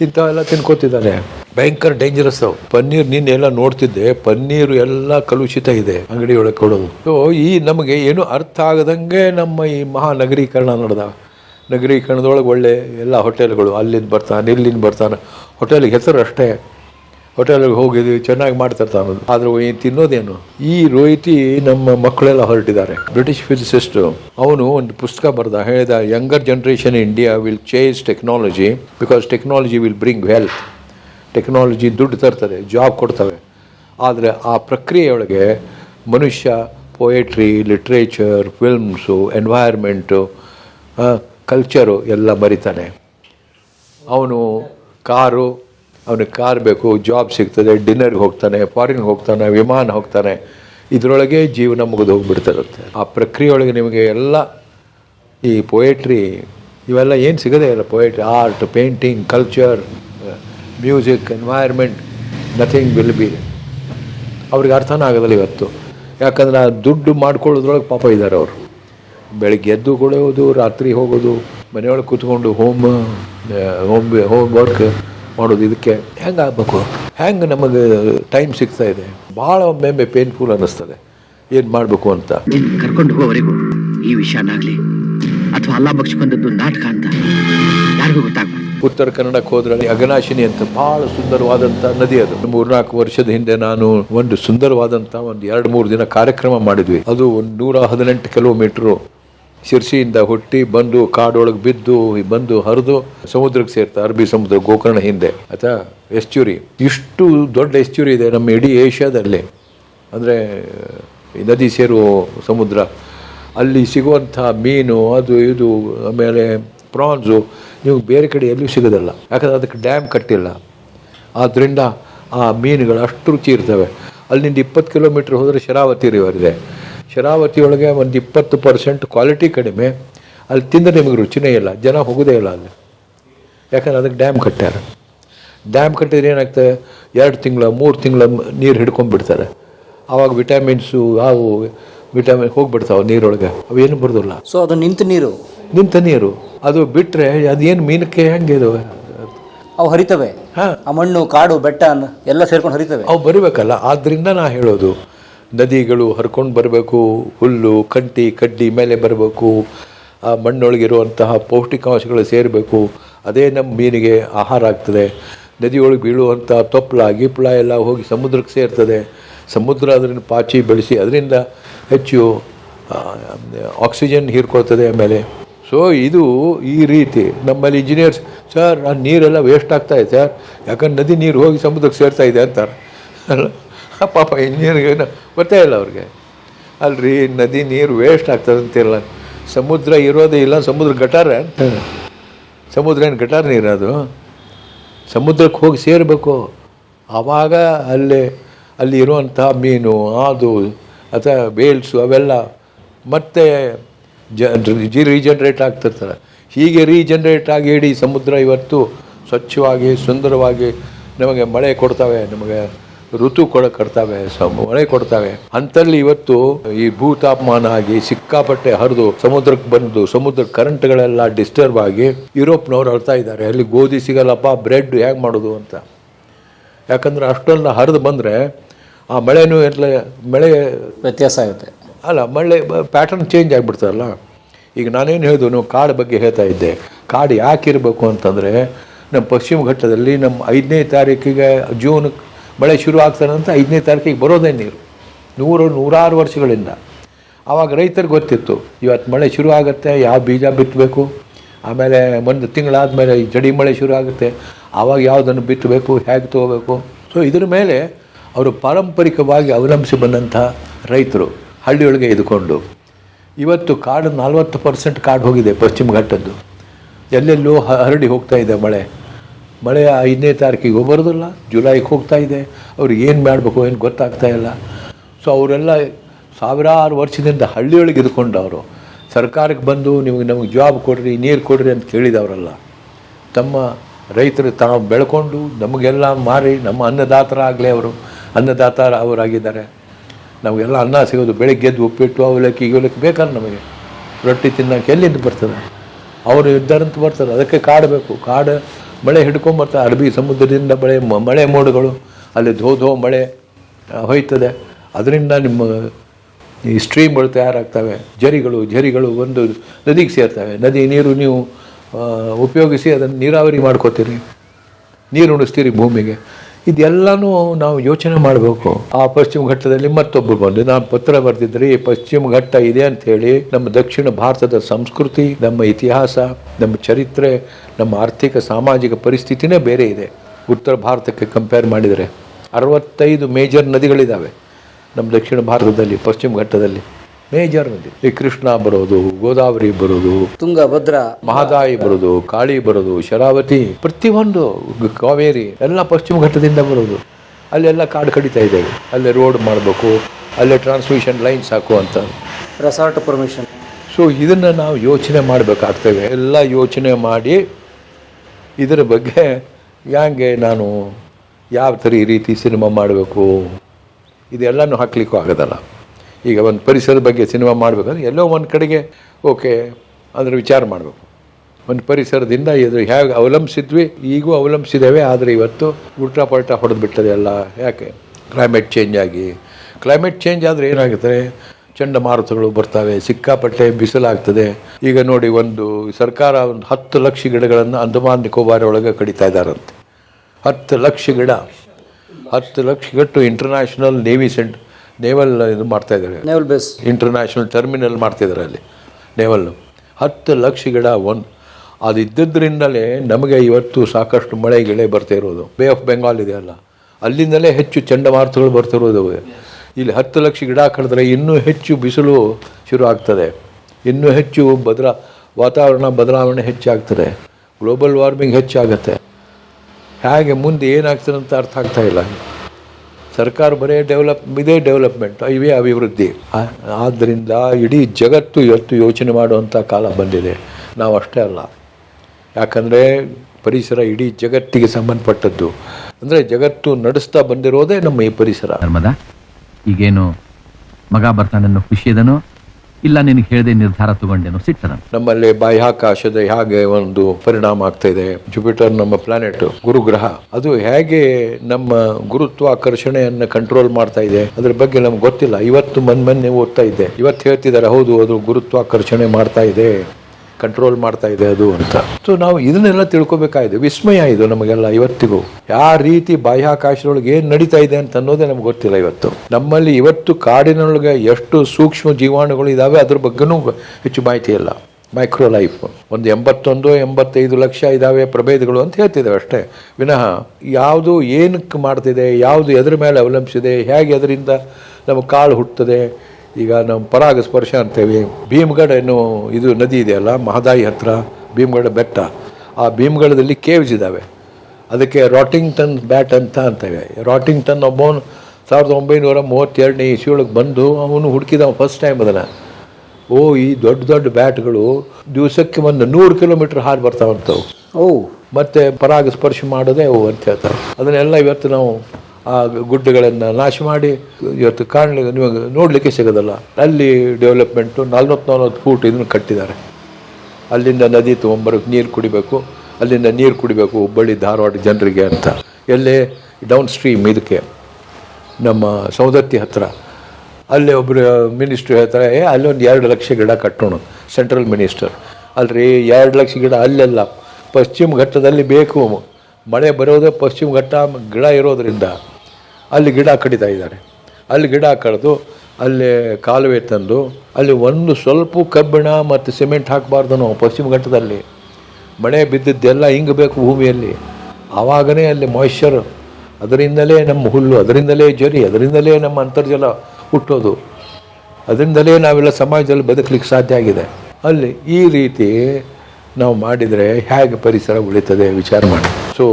ಇಂಥವೆಲ್ಲ ತಿನ್ಕೋತಿದ್ದಾರೆ. ಭಯಂಕರ ಡೇಂಜರಸ್ ಅವು. ಪನ್ನೀರ್ ನಿನ್ನೆ ಎಲ್ಲ ನೋಡ್ತಿದ್ದೆ. ಪನ್ನೀರು ಎಲ್ಲ ಕಲುಷಿತ ಇದೆ ಅಂಗಡಿ ಒಳಗೆ ಕೊಡೋದು. ಸೊ ಈ ನಮಗೆ ಏನು ಅರ್ಥ ಆಗದಂಗೆ ನಮ್ಮ ಈ ಮಹಾನಗರೀಕರಣ ನಡೆದ. ನಗರೀಕರಣದೊಳಗೆ ಒಳ್ಳೆ ಎಲ್ಲ ಹೋಟೆಲ್ಗಳು, ಅಲ್ಲಿಂದ ಬರ್ತಾನೆ, ಇಲ್ಲಿಂದ ಬರ್ತಾನೆ. ಹೋಟೆಲ್ಗೆ ಹೆಸರು ಅಷ್ಟೇ. ಹೋಟೆಲ್ಗೆ ಹೋಗಿದ್ವಿ ಚೆನ್ನಾಗಿ ಮಾಡ್ತಿರ್ತಾನೆ ಆದರೆ ಏನು ತಿನ್ನೋದೇನು? ಈ ರೋಹಿತಿ ನಮ್ಮ ಮಕ್ಕಳೆಲ್ಲ ಹೊರಟಿದ್ದಾರೆ. ಬ್ರಿಟಿಷ್ ಫಿಸಿಸಿಸ್ಟ್ ಅವನು ಒಂದು ಪುಸ್ತಕ ಬರೆದ, ಹೇಳಿದ younger generation India will change technology because technology will bring wealth technology ದುಡ್ಡು ತರ್ತದೆ ಜಾಬ್ ಕೊಡ್ತವೆ. ಆದರೆ ಆ ಪ್ರಕ್ರಿಯೆಯೊಳಗೆ ಮನುಷ್ಯ poetry literature films environment culture ಎಲ್ಲ ಮರಿತಾನೆ ಅವನು ಕಾರು, ಅವನಿಗೆ ಕಾರ್ ಬೇಕು ಜಾಬ್ ಸಿಗ್ತದೆ ಡಿನ್ನರ್ಗೆ ಹೋಗ್ತಾನೆ ಫಾರಿನ್ಗೆ ಹೋಗ್ತಾನೆ, ವಿಮಾನ ಹೋಗ್ತಾನೆ, ಇದರೊಳಗೆ ಜೀವನ ಮುಗಿದು ಹೋಗ್ಬಿಡ್ತಿರುತ್ತೆ. ಆ ಪ್ರಕ್ರಿಯೆಯೊಳಗೆ ನಿಮಗೆ ಎಲ್ಲ ಈ ಪೊಯೆಟ್ರಿ ಇವೆಲ್ಲ ಏನು ಸಿಗೋದೇ ಇಲ್ಲ poetry art painting culture music environment nothing will be ಅವ್ರಿಗೆ ಅರ್ಥನೇ ಆಗೋದಿಲ್ಲ ಇವತ್ತು. ಯಾಕಂದ್ರೆ ದುಡ್ಡು ಮಾಡ್ಕೊಳ್ಳೋದ್ರೊಳಗೆ ಪಾಪ ಇದ್ದಾರೆ ಅವರು. ಬೆಳಿಗ್ಗೆ ಎದ್ದು ಕೊಡೋದು ರಾತ್ರಿ ಹೋಗೋದು ಮನೆಯೊಳಗೆ ಕೂತ್ಕೊಂಡು ಹೋಮ್ ಹೋಮ್ ಹೋಮ್ ವರ್ಕ್ ಮಾಡೋದು ಇದಕ್ಕೆ ಹೆಂಗೆ ಆಗಬೇಕು? ಹೆಂಗೆ ನಮಗೆ ಟೈಮ್ ಸಿಗ್ತಾ ಇದೆ? ಭಾಳ ಒಮ್ಮೆ ಪೇನ್ಫುಲ್ ಅನ್ನಿಸ್ತದೆ. ಏನು ಮಾಡಬೇಕು ಅಂತ? ನಿನ್ ಕರ್ಕೊಂಡು ಹೋಗೋವರೆಗೂ ಈ ವಿಷಯನಾಗ್ಲಿ ಅಥವಾ ಅಲ್ಲ ಬಕ್ಷ ಬಂದದ್ದು ನಾಟಕ ಅಂತ. ಯಾರಿಗೂ ಗೊತ್ತಾಗ್ಬಾರ್ದು. ಉತ್ತರ ಕನ್ನಡಕ್ಕೆ ಹೋದ್ರೆ ಅಗನಾಶಿನಿ ಅಂತ ಬಹಳ ಸುಂದರವಾದಂಥ ನದಿ ಅದು. ಮೂರ್ನಾಲ್ಕು ವರ್ಷದ ಹಿಂದೆ ನಾನು ಒಂದು ಸುಂದರವಾದಂಥ ಒಂದು ಎರಡು ಮೂರು ದಿನ ಕಾರ್ಯಕ್ರಮ ಮಾಡಿದ್ವಿ. ಅದು ಒಂದು ನೂರ ಹದಿನೆಂಟು ಕಿಲೋಮೀಟ್ರು ಶಿರ್ಸಿಯಿಂದ ಹುಟ್ಟಿ ಬಂದು ಕಾಡೊಳಗೆ ಬಿದ್ದು ಬಂದು ಹರಿದು ಸಮುದ್ರಕ್ಕೆ ಸೇರ್ತಾ ಅರಬ್ಬಿ ಸಮುದ್ರ ಗೋಕರ್ಣ ಹಿಂದೆ. ಅಥವಾ ಎಸ್ಚುರಿ. ಇಷ್ಟು ದೊಡ್ಡ ಎಸ್ಚುರಿ ಇದೆ ನಮ್ಮ ಇಡೀ ಏಷ್ಯಾದಲ್ಲಿ. ಅಂದರೆ ನದಿ ಸೇರುವ ಸಮುದ್ರ. ಅಲ್ಲಿ ಸಿಗುವಂಥ ಮೀನು, ಅದು ಇದು, ಆಮೇಲೆ ಪ್ರಾನ್ಸು, ನೀವು ಬೇರೆ ಕಡೆ ಎಲ್ಲೂ ಸಿಗೋದಲ್ಲ. ಯಾಕಂದರೆ ಅದಕ್ಕೆ ಡ್ಯಾಮ್ ಕಟ್ಟಿಲ್ಲ. ಆದ್ದರಿಂದ ಆ ಮೀನುಗಳು ಅಷ್ಟು ರುಚಿ ಇರ್ತವೆ. ಅಲ್ಲಿಂದ ಇಪ್ಪತ್ತು ಕಿಲೋಮೀಟ್ರ್ ಹೋದರೆ ಶರಾವತಿ ರಿವರ್ ಇದೆ. ಶರಾವತಿ ಒಳಗೆ ಒಂದು ಇಪ್ಪತ್ತು ಪರ್ಸೆಂಟ್ ಕ್ವಾಲಿಟಿ ಕಡಿಮೆ ಅಲ್ಲಿ ತಿಂದರೆ ನಿಮಗೆ ರುಚಿನೇ ಇಲ್ಲ ಜನ ಹೋಗೋದೇ ಇಲ್ಲ ಅಲ್ಲಿ. ಯಾಕಂದ್ರೆ ಅದಕ್ಕೆ ಡ್ಯಾಮ್ ಕಟ್ಟ್ಯಾರ. ಡ್ಯಾಮ್ ಕಟ್ಟಿದ್ರೆ ಏನಾಗ್ತದೆ? ಎರಡು ತಿಂಗಳ ಮೂರು ತಿಂಗಳ ನೀರು ಹಿಡ್ಕೊಂಡ್ಬಿಡ್ತಾರೆ ಆವಾಗ ವಿಟಮಿನ್ಸು ಅವು ವಿಟಮಿನ್ ಹೋಗ್ಬಿಡ್ತಾವೆ ನೀರೊಳಗೆ. ಅವೇನು ಬರೋದಿಲ್ಲ. ಸೊ ಅದು ನಿಂತ ನೀರು. ನಿಂತ ನೀರು. ಅದು ಬಿಟ್ಟರೆ ಅದೇನು ಮೀನಕ್ಕೆ ಹೆಂಗೆ ಇದು? ಅವು ಹರಿತವೆ. ಹಾಂ. ಆ ಮಣ್ಣು ಕಾಡು ಬೆಟ್ಟ ಎಲ್ಲ ಸೇರ್ಕೊಂಡು ಹರಿತವೆ. ಅವು ಬರಬೇಕಲ್ಲ. ಆದ್ದರಿಂದ ನಾ ಹೇಳೋದು ನದಿಗಳು ಹರ್ಕೊಂಡು ಬರಬೇಕು, ಹುಲ್ಲು, ಕಂಟಿ, ಕಡ್ಡಿ ಮೇಲೆ ಬರಬೇಕು, ಆ ಮಣ್ಣೊಳಗಿರುವಂತಹ ಪೌಷ್ಟಿಕಾಂಶಗಳು ಸೇರಬೇಕು. ಅದೇ ನಮ್ಮ ಮೀನಿಗೆ ಆಹಾರ ಆಗ್ತದೆ. ನದಿಯೊಳಗೆ ಬೀಳುವಂಥ ತೊಪ್ಪಲ ಗಿಪ್ಳ ಎಲ್ಲ ಹೋಗಿ ಸಮುದ್ರಕ್ಕೆ ಸೇರ್ತದೆ. ಸಮುದ್ರ ಅದರಿಂದ ಪಾಚಿ ಬೆಳೆಸಿ ಅದರಿಂದ ಹೆಚ್ಚು ಆಕ್ಸಿಜನ್ ಹೀರ್ಕೊಳ್ತದೆ ಆಮೇಲೆ. ಸೊ ಇದು ಈ ರೀತಿ ನಮ್ಮಲ್ಲಿ ಇಂಜಿನಿಯರ್ಸ್ ಸರ್, ಆ ನೀರೆಲ್ಲ ವೇಸ್ಟ್ ಆಗ್ತಾ ಇದೆ, ಸರ್. ಯಾಕಂದ್ರೆ ನದಿ ನೀರು ಹೋಗಿ ಸಮುದ್ರಕ್ಕೆ ಸೇರ್ತಾ ಇದೆ ಅಂತಾರೆ. [LAUGHS] ಪಾಪ ಇಂಜಿನಿಯರ್ಗೇನು ಗೊತ್ತೇ ಇಲ್ಲ ಅವ್ರಿಗೆ. ಅಲ್ರಿ ನದಿ ನೀರು ವೇಸ್ಟ್ ಆಗ್ತದೆ ಅಂತಿಲ್ಲ ಸಮುದ್ರ ಇರೋದೇ ಇಲ್ಲ ಸಮುದ್ರ ಗಟಾರ ಸಮುದ್ರ ಏನು ಗಟಾರ ನೀರು ಅದು? ಸಮುದ್ರಕ್ಕೆ ಹೋಗಿ ಸೇರಬೇಕು. ಆವಾಗ ಅಲ್ಲಿ ಅಲ್ಲಿ ಇರುವಂಥ ಮೀನು ಅದು ಅಥವಾ ಬೇಲ್ಸು ಅವೆಲ್ಲ ಮತ್ತೆ ಜ ರೀಜನ್ರೇಟ್ ಆಗ್ತಿರ್ತಾರೆ. ಹೀಗೆ ರೀಜನ್ರೇಟ್ ಆಗಿ ಇಡೀ ಸಮುದ್ರ ಇವತ್ತು ಸ್ವಚ್ಛವಾಗಿ ಸುಂದರವಾಗಿ ನಮಗೆ ಮಳೆ ಕೊಡ್ತವೆ ನಮಗೆ ಋತು ಕೊಡ ಕೊಡ್ತವೆ ಸ ಮಳೆ ಕೊಡ್ತವೆ. ಅಂತಲ್ಲಿ ಇವತ್ತು ಈ ಭೂ ತಾಪಮಾನ ಆಗಿ ಸಿಕ್ಕಾಪಟ್ಟೆ ಹರಿದು ಸಮುದ್ರಕ್ಕೆ ಬಂದು ಸಮುದ್ರ ಕರೆಂಟ್ಗಳೆಲ್ಲ ಡಿಸ್ಟರ್ಬ್ ಆಗಿ ಯುರೋಪ್ನವ್ರು ಅಳ್ತಾ ಇದ್ದಾರೆ. ಅಲ್ಲಿ ಗೋಧಿ ಸಿಗಲ್ಲಪ್ಪ ಬ್ರೆಡ್ ಹೇಗೆ ಮಾಡೋದು ಅಂತ. ಯಾಕಂದ್ರೆ ಅಷ್ಟೆಲ್ಲ ಹರಿದು ಬಂದರೆ ಆ ಮಳೆನೂ ಎಲ್ಲ ಮಳೆ ವ್ಯತ್ಯಾಸ ಆಗುತ್ತೆ. ಅಲ್ಲ ಮಳೆ ಪ್ಯಾಟರ್ನ್ ಚೇಂಜ್ ಆಗಿಬಿಡ್ತಾರಲ್ಲ ಈಗ ನಾನೇನು ಹೇಳಿದ್ರು ನೀವು ಕಾಡು ಬಗ್ಗೆ ಹೇಳ್ತಾ ಇದ್ದೆ. ಕಾಡು ಯಾಕಿರಬೇಕು ಅಂತಂದರೆ ನಮ್ಮ ಪಶ್ಚಿಮ ಘಟ್ಟದಲ್ಲಿ ನಮ್ಮ ಐದನೇ ತಾರೀಕಿಗೆ ಜೂನ್ ಮಳೆ ಶುರು ಆಗ್ತಾನೆ ಅಂತ ಐದನೇ ತಾರೀಕಿಗೆ ಬರೋದೇ ನೀರು. ನೂರು, ನೂರಾರು ವರ್ಷಗಳಿಂದ. ಆವಾಗ ರೈತರಿಗೆ ಗೊತ್ತಿತ್ತು, ಇವತ್ತು ಮಳೆ ಶುರು ಆಗುತ್ತೆ ಯಾವ ಬೀಜ ಬಿತ್ತಬೇಕು? ಆಮೇಲೆ ಒಂದು ತಿಂಗಳಾದಮೇಲೆ ಈ ಜಡಿ ಮಳೆ ಶುರು ಆಗುತ್ತೆ ಆವಾಗ ಯಾವುದನ್ನು ಬಿತ್ತಬೇಕು, ಹೇಗೆ ತೊಗೋಬೇಕು? ಸೊ ಇದ್ರ ಮೇಲೆ ಅವರು ಪಾರಂಪರಿಕವಾಗಿ ಅವಲಂಬಿಸಿ ಬಂದಂಥ ರೈತರು ಹಳ್ಳಿಯೊಳಗೆ ಇದ್ಕೊಂಡು ಇವತ್ತು ಕಾಡು ನಲ್ವತ್ತು ಪರ್ಸೆಂಟ್ ಕಾಡು ಹೋಗಿದೆ ಪಶ್ಚಿಮ ಘಟ್ಟದ್ದು. ಎಲ್ಲೆಲ್ಲೋ ಹರಡಿ ಹೋಗ್ತಾ ಇದೆ ಮಳೆ. ಮಳೆ ಐದನೇ ತಾರೀಕಿಗೆ ಬರೋದಿಲ್ಲ ಜುಲೈಗೆ ಹೋಗ್ತಾ ಇದೆ. ಅವ್ರಿಗೆ ಏನು ಮಾಡಬೇಕು ಏನು ಗೊತ್ತಾಗ್ತಾ ಇಲ್ಲ. ಸೊ ಅವರೆಲ್ಲ ಸಾವಿರಾರು ವರ್ಷದಿಂದ ಹಳ್ಳಿಯೊಳಗೆ ಇದ್ಕೊಂಡವರು ಸರ್ಕಾರಕ್ಕೆ ಬಂದು ನಿಮಗೆ ನಮಗೆ ಜಾಬ್ ಕೊಡ್ರಿ, ನೀರು ಕೊಡ್ರಿ ಅಂತ ಕೇಳಿದವರಲ್ಲ. ತಮ್ಮ ರೈತರು ತಾವು ಬೆಳ್ಕೊಂಡು ನಮಗೆಲ್ಲ ಮಾರಿ, ನಮ್ಮ ಅನ್ನದಾತರಾಗಲಿ ಅವರು. ಅನ್ನದಾತ ಅವರಾಗಿದ್ದಾರೆ. ನಮಗೆಲ್ಲ ಅನ್ನ ಸಿಗೋದು, ಬೆಳಗ್ಗೆ ಎದ್ದು ಉಪ್ಪಿಟ್ಟು ಅವಲಕ್ಕಿ ಇವಲಕ್ಕಿ ಬೇಕಲ್ಲ ನಮಗೆ? ರೊಟ್ಟಿ ತಿನ್ನೋಕೆ ಎಲ್ಲಿಂದ ಬರ್ತದೆ? ಅವರು ಇದ್ದಾರಂತ ಬರ್ತದೆ. ಅದಕ್ಕೆ ಕಾಡಬೇಕು. ಕಾಡು ಮಳೆ ಹಿಡ್ಕೊಂಬರ್ತಾರೆ ಅರಬ್ಬಿ ಸಮುದ್ರದಿಂದ ಮಳೆ ಮಳೆ ಮೋಡಗಳು, ಅಲ್ಲಿ ಧೋ ಧೋ ಮಳೆ ಹೋಯ್ತದೆ. ಅದರಿಂದ ನಿಮ್ಮ ಈ ಸ್ಟ್ರೀಮ್ಗಳು ತಯಾರಾಗ್ತವೆ. ಜರಿಗಳು ಝರಿಗಳು ಒಂದು ನದಿಗೆ ಸೇರ್ತವೆ. ನದಿ ನೀರು ನೀವು ಉಪಯೋಗಿಸಿ ಅದನ್ನು ನೀರಾವರಿ ಮಾಡ್ಕೋತೀರಿ. ನೀರು ಉಣಿಸ್ತೀರಿ ಭೂಮಿಗೆ. ಇದೆಲ್ಲನೂ ನಾವು ಯೋಚನೆ ಮಾಡಬೇಕು. ಆ ಪಶ್ಚಿಮ ಘಟ್ಟದಲ್ಲಿ ಮತ್ತೊಬ್ಬರು ಬಂದು, ನಾನು ಪತ್ರ ಈ ಪಶ್ಚಿಮ ಘಟ್ಟ ಇದೆ ಅಂತ ಹೇಳಿ ನಮ್ಮ ದಕ್ಷಿಣ ಭಾರತದ ಸಂಸ್ಕೃತಿ, ನಮ್ಮ ಇತಿಹಾಸ, ನಮ್ಮ ಚರಿತ್ರೆ, ನಮ್ಮ ಆರ್ಥಿಕ, ಸಾಮಾಜಿಕ ಪರಿಸ್ಥಿತಿನೇ ಬೇರೆ ಇದೆ. ಉತ್ತರ ಭಾರತಕ್ಕೆ ಕಂಪೇರ್ ಮಾಡಿದರೆ ಅರವತ್ತೈದು ಮೇಜರ್ ನದಿಗಳಿದ್ದಾವೆ ನಮ್ಮ ದಕ್ಷಿಣ ಭಾರತದಲ್ಲಿ, ಪಶ್ಚಿಮ ಘಟ್ಟದಲ್ಲಿ. ಮೇಜರ್ ನದಿ ಈ ಕೃಷ್ಣ ಬರೋದು ಗೋದಾವರಿ ಬರೋದು ತುಂಗ ಭದ್ರಾ ಮಹದಾಯಿ ಬರೋದು ಕಾಳಿ ಬರೋದು ಶರಾವತಿ ಪ್ರತಿಯೊಂದು ಕಾವೇರಿ ಎಲ್ಲ ಪಶ್ಚಿಮ ಘಟ್ಟದಿಂದ ಬರೋದು. ಅಲ್ಲೆಲ್ಲ ಕಾಡು ಕಡಿತಾ ಇದ್ದೇವೆ. ಅಲ್ಲೇ ರೋಡ್ ಮಾಡಬೇಕು ಅಲ್ಲೇ ಟ್ರಾನ್ಸ್ಮಿಷನ್ ಲೈನ್ಸ್ ಹಾಕು ಅಂತ. ರೆಸಾರ್ಟ್ ಪರ್ಮಿಷನ್ ಸೊ ಇದನ್ನು ನಾವು ಯೋಚನೆ ಮಾಡಬೇಕಾಗ್ತೇವೆ. ಎಲ್ಲ ಯೋಚನೆ ಮಾಡಿ ಇದರ ಬಗ್ಗೆ ಹ್ಯಾಂಗೆ ನಾನು ಯಾವ ಥರ ಈ ರೀತಿ ಸಿನಿಮಾ ಮಾಡಬೇಕು ಇದೆಲ್ಲನೂ ಹಾಕ್ಲಿಕ್ಕೂ ಆಗೋದಲ್ಲ. ಈಗ ಒಂದು ಪರಿಸರದ ಬಗ್ಗೆ ಸಿನಿಮಾ ಮಾಡಬೇಕಂದ್ರೆ ಎಲ್ಲೋ ಒಂದು ಕಡೆಗೆ, ಓಕೆ, ಅದರ ವಿಚಾರ ಮಾಡಬೇಕು. ಒಂದು ಪರಿಸರದಿಂದ ಇದು ಹೇಗೆ ಅವಲಂಬಿಸಿದ್ವಿ, ಈಗೂ ಅವಲಂಬಿಸಿದ್ದೇವೆ, ಆದರೆ ಇವತ್ತು ಉಲ್ಟಾ ಪಲ್ಟಾ ಹೊಡೆದು ಬಿಟ್ಟದೆ ಎಲ್ಲ. ಯಾಕೆ? ಕ್ಲೈಮೇಟ್ ಚೇಂಜ್ ಆಗಿ. ಕ್ಲೈಮೇಟ್ ಚೇಂಜ್ ಆದರೆ ಏನಾಗುತ್ತೆ? ಚಂಡಮಾರುತಗಳು ಬರ್ತವೆ, ಸಿಕ್ಕಾಪಟ್ಟೆ ಬಿಸಿಲಾಗ್ತದೆ. ಈಗ ನೋಡಿ ಒಂದು ಸರ್ಕಾರ ಒಂದು ಹತ್ತು ಲಕ್ಷ ಗಿಡಗಳನ್ನು ಅಂಡಮಾನ್ ನಿಕೋಬಾರ್ ಒಳಗೆ ಕಡಿತಾ ಇದ್ದಾರಂತೆ. ಹತ್ತು ಲಕ್ಷ ಗಿಡ, ಹತ್ತು ಲಕ್ಷ ಗಟ್ಟು ಇಂಟರ್ನ್ಯಾಷನಲ್ ನೇವಿ ಸೆಂಟ್ ನೇವಲ್ ಇದು ಮಾಡ್ತಾ ಇದ್ದಾರೆ. ನೇವಲ್ ಬೇಸ್ ಇಂಟರ್ನ್ಯಾಷನಲ್ ಟರ್ಮಿನಲ್ ಮಾಡ್ತಿದ್ದಾರೆ ಅಲ್ಲಿ ನೇವಲ್ ಹತ್ತು ಲಕ್ಷ ಗಿಡ ಒನ್ ಅದು ಇದ್ದದ್ರಿಂದಲೇ ನಮಗೆ ಇವತ್ತು ಸಾಕಷ್ಟು ಮಳೆ ಗಿಳೆ ಬರ್ತಾ ಇರೋದು. ಬೇ ಆಫ್ ಬೆಂಗಾಲ್ ಇದೆಯಲ್ಲ ಅಲ್ಲಿಂದಲೇ ಹೆಚ್ಚು ಚಂಡಮಾರುತಗಳು ಬರ್ತಿರೋದು ಇಲ್ಲಿ ಹತ್ತು ಲಕ್ಷ ಗಿಡ ಕಡಿದ್ರೆ ಇನ್ನೂ ಹೆಚ್ಚು ಬಿಸಿಲು ಶುರು ಆಗ್ತದೆ. ಇನ್ನೂ ಹೆಚ್ಚು ಬದಲಾ ವಾತಾವರಣ ಬದಲಾವಣೆ ಹೆಚ್ಚಾಗ್ತದೆ. ಗ್ಲೋಬಲ್ ವಾರ್ಮಿಂಗ್ ಹೆಚ್ಚಾಗುತ್ತೆ. ಹೇಗೆ ಮುಂದೆ ಏನಾಗ್ತದೆ ಅಂತ ಅರ್ಥ ಆಗ್ತಾ ಇಲ್ಲ. ಸರ್ಕಾರ ಬರೀ ಡೆವಲಪ್ ಇದೇ ಡೆವಲಪ್ಮೆಂಟ್ ಇವೇ ಅಭಿವೃದ್ಧಿ. ಆದ್ದರಿಂದ ಇಡೀ ಜಗತ್ತು ಇವತ್ತು ಯೋಚನೆ ಮಾಡುವಂಥ ಕಾಲ ಬಂದಿದೆ. ನಾವು ಅಷ್ಟೇ ಅಲ್ಲ. ಯಾಕಂದರೆ ಪರಿಸರ ಇಡೀ ಜಗತ್ತಿಗೆ ಸಂಬಂಧಪಟ್ಟದ್ದು. ಅಂದರೆ ಜಗತ್ತು ನಡೆಸ್ತಾ ಬಂದಿರೋದೇ ನಮ್ಮ ಈ ಪರಿಸರ. ನರ್ಮದ, ಈಗೇನು ಮಗ ಬರ್ತಾನನ್ನು ಖುಷಿ ಇದನೋ ಇಲ್ಲ, ನಿನಗೆ ಹೇಳಿದೆ ನಿರ್ಧಾರ ತಗೊಂಡೇನು ಸಿಟ್ಟನ ನಮ್ಮಲ್ಲಿ ಬಾಹ್ಯಾಕಾಶದ ಹೇಗೆ ಒಂದು ಪರಿಣಾಮ ಆಗ್ತಾ ಇದೆ ಜುಪಿಟರ್ ನಮ್ಮ ಪ್ಲಾನೆಟ್ ಗುರುಗ್ರಹ. ಅದು ಹೇಗೆ ನಮ್ಮ ಗುರುತ್ವಾಕರ್ಷಣೆಯನ್ನು ಕಂಟ್ರೋಲ್ ಮಾಡ್ತಾ ಇದೆ, ಅದ್ರ ಬಗ್ಗೆ ನಮ್ಗೆ ಗೊತ್ತಿಲ್ಲ. ಇವತ್ತು ಮನ್ ಮೊನ್ನೆ ಓದ್ತಾ ಇದ್ದೆ. ಇವತ್ತು ಹೇಳ್ತಿದ್ದಾರೆ, ಹೌದು, ಅದು ಗುರುತ್ವಾಕರ್ಷಣೆ ಮಾಡ್ತಾ ಇದೆ. ಕಂಟ್ರೋಲ್ ಮಾಡ್ತಾ ಇದೆ ಅದು ಅಂತ. ಸೊ ನಾವು ಇದನ್ನೆಲ್ಲ ತಿಳ್ಕೊಬೇಕಾಗಿದೆ. ವಿಸ್ಮಯ ಇದು ನಮಗೆಲ್ಲ ಇವತ್ತಿಗೂ. ಯಾವ ರೀತಿ ಬಾಹ್ಯಾಕಾಶದೊಳಗೆ ಏನು ನಡೀತಾ ಇದೆ ಅಂತ ಅನ್ನೋದೇ ನಮ್ಗೆ ಗೊತ್ತಿಲ್ಲ ಇವತ್ತು. ನಮ್ಮಲ್ಲಿ ಇವತ್ತು ಕಾಡಿನೊಳಗೆ ಎಷ್ಟು ಸೂಕ್ಷ್ಮ ಜೀವಾಣುಗಳು ಇದಾವೆ, ಅದ್ರ ಬಗ್ಗೆನೂ ಹೆಚ್ಚು ಮಾಹಿತಿ ಇಲ್ಲ. ಮೈಕ್ರೋ ಲೈಫ್ ಒಂದು ಎಂಬತ್ತೊಂದು, ಎಂಬತ್ತೈದು ಲಕ್ಷ ಇದಾವೆ ಪ್ರಭೇದಗಳು ಅಂತ ಹೇಳ್ತಿದ್ದಾವೆ ಅಷ್ಟೇ. ವಿನಃ, ಯಾವುದು ಏನಕ್ಕೆ ಮಾಡ್ತಿದೆ, ಯಾವುದು ಎದ್ರ ಮೇಲೆ ಅವಲಂಬಿಸಿದೆ, ಹೇಗೆ ಅದರಿಂದ ನಮ್ಮ ಕಾಳು ಹುಟ್ಟುತ್ತದೆ ಈಗ ಪರಾಗ ಸ್ಪರ್ಶ ಅಂತೇವೆ ಭೀಮಗಢ ಏನು ಇದು ನದಿ ಇದೆಯಲ್ಲ ಮಹದಾಯಿ ಹತ್ರ ಭೀಮಗಢ ಬೆಟ್ಟ ಆ ಭೀಮಗಡದಲ್ಲಿ ಕೇವ್ಸ್ ಇದ್ದಾವೆ ಅದಕ್ಕೆ ರಾಟಿಂಗ್ಟನ್ ಬ್ಯಾಟ್ ಅಂತ ಅಂತೇವೆ. ರಾಟಿಂಗ್ಟನ್ ಒಬ್ಬವನು ಸಾವಿರದ ಒಂಬೈನೂರ ಮೂವತ್ತೆರಡನೇ ಇಸಿಯೊಳಗೆ ಬಂದು ಅವನು ಹುಡುಕಿದ ಫಸ್ಟ್ ಟೈಮ್ ಅದನ್ನು. ಓ ಈ ದೊಡ್ಡ ದೊಡ್ಡ ಬ್ಯಾಟ್ಗಳು ದಿವಸಕ್ಕೆ ಒಂದು ನೂರು ಕಿಲೋಮೀಟ್ರ್ ಹಾರಿ ಬರ್ತಾವಂತವು. ಓ. ಮತ್ತೆ ಪರಾಗಸ್ಪರ್ಶ ಮಾಡೋದೇ ಓ ಅಂತ ಹೇಳ್ತಾರೆ. ಅದನ್ನೆಲ್ಲ ಇವತ್ತು ನಾವು ಆ ಗುಡ್ಡಗಳನ್ನು ನಾಶ ಮಾಡಿ ಇವತ್ತು ಕಾಣಲಿಕ್ಕೆ ನಿಮಗೆ ನೋಡಲಿಕ್ಕೆ ಸಿಗೋದಲ್ಲ. ಅಲ್ಲಿ ಡೆವಲಪ್ಮೆಂಟು ನಲ್ವತ್ತು ನಲ್ವತ್ತು ಫೂಟ್ ಇದನ್ನು ಕಟ್ಟಿದ್ದಾರೆ. ಅಲ್ಲಿಂದ ನದಿ ತೊಗೊಂಬರೋಕೆ ನೀರು ಕುಡಿಬೇಕು. ಅಲ್ಲಿಂದ ನೀರು ಕುಡಿಬೇಕು ಹುಬ್ಬಳ್ಳಿ, ಧಾರವಾಡ ಜನರಿಗೆ ಅಂತ. ಎಲ್ಲೇ ಡೌನ್ ಸ್ಟ್ರೀಮ್ ಇದಕ್ಕೆ. ನಮ್ಮ ಸೌದತ್ತಿ ಹತ್ರ. ಅಲ್ಲೇ ಒಬ್ಬರು ಮಿನಿಸ್ಟ್ರು ಹೇಳ್ತಾರೆ, ಏ, ಅಲ್ಲೊಂದು ಎರಡು ಲಕ್ಷ ಗಿಡ ಕಟ್ಟೋಣ. ಸೆಂಟ್ರಲ್ ಮಿನಿಸ್ಟರ್ ಅಲ್ರಿ, ಎರಡು ಲಕ್ಷ ಗಿಡ ಅಲ್ಲೆಲ್ಲ. ಪಶ್ಚಿಮ ಘಟ್ಟದಲ್ಲಿ ಬೇಕು. ಮಳೆ ಬರೋದೇ ಪಶ್ಚಿಮ ಘಟ್ಟ, ಗಿಡ ಇರೋದ್ರಿಂದ. ಅಲ್ಲಿ ಗಿಡ ಕಡಿತಾ ಇದ್ದಾರೆ. ಅಲ್ಲಿ ಗಿಡ ಕಡಿದು, ಅಲ್ಲಿ ಕಾಲುವೆ ತಂದು, ಅಲ್ಲಿ ಒಂದು ಸ್ವಲ್ಪ ಕಬ್ಬಿಣ ಮತ್ತು ಸಿಮೆಂಟ್ ಹಾಕಬಾರ್ದು ನಾವು ಪಶ್ಚಿಮ ಘಟ್ಟದಲ್ಲಿ. ಮಳೆ ಬಿದ್ದಿದ್ದೆಲ್ಲ ಹಿಂಗಬೇಕು ಭೂಮಿಯಲ್ಲಿ. ಆವಾಗನೇ ಅಲ್ಲಿ ಮಾಯ್ಶ್ಚರ್, ಅದರಿಂದಲೇ ನಮ್ಮ ಹುಲ್ಲು, ಅದರಿಂದಲೇ ಜರಿ, ಅದರಿಂದಲೇ ನಮ್ಮ ಅಂತರ್ಜಲ ಹುಟ್ಟೋದು. ಅದರಿಂದಲೇ ನಾವೆಲ್ಲ ಸಮಾಜದಲ್ಲಿ ಬದುಕಲಿಕ್ಕೆ ಸಾಧ್ಯ ಆಗಿದೆ. ಅಲ್ಲಿ ಈ ರೀತಿ ನಾವು ಮಾಡಿದರೆ ಹೇಗೆ ಪರಿಸರ ಉಳಿತದೆ ವಿಚಾರ ಮಾಡಿ ಸೊ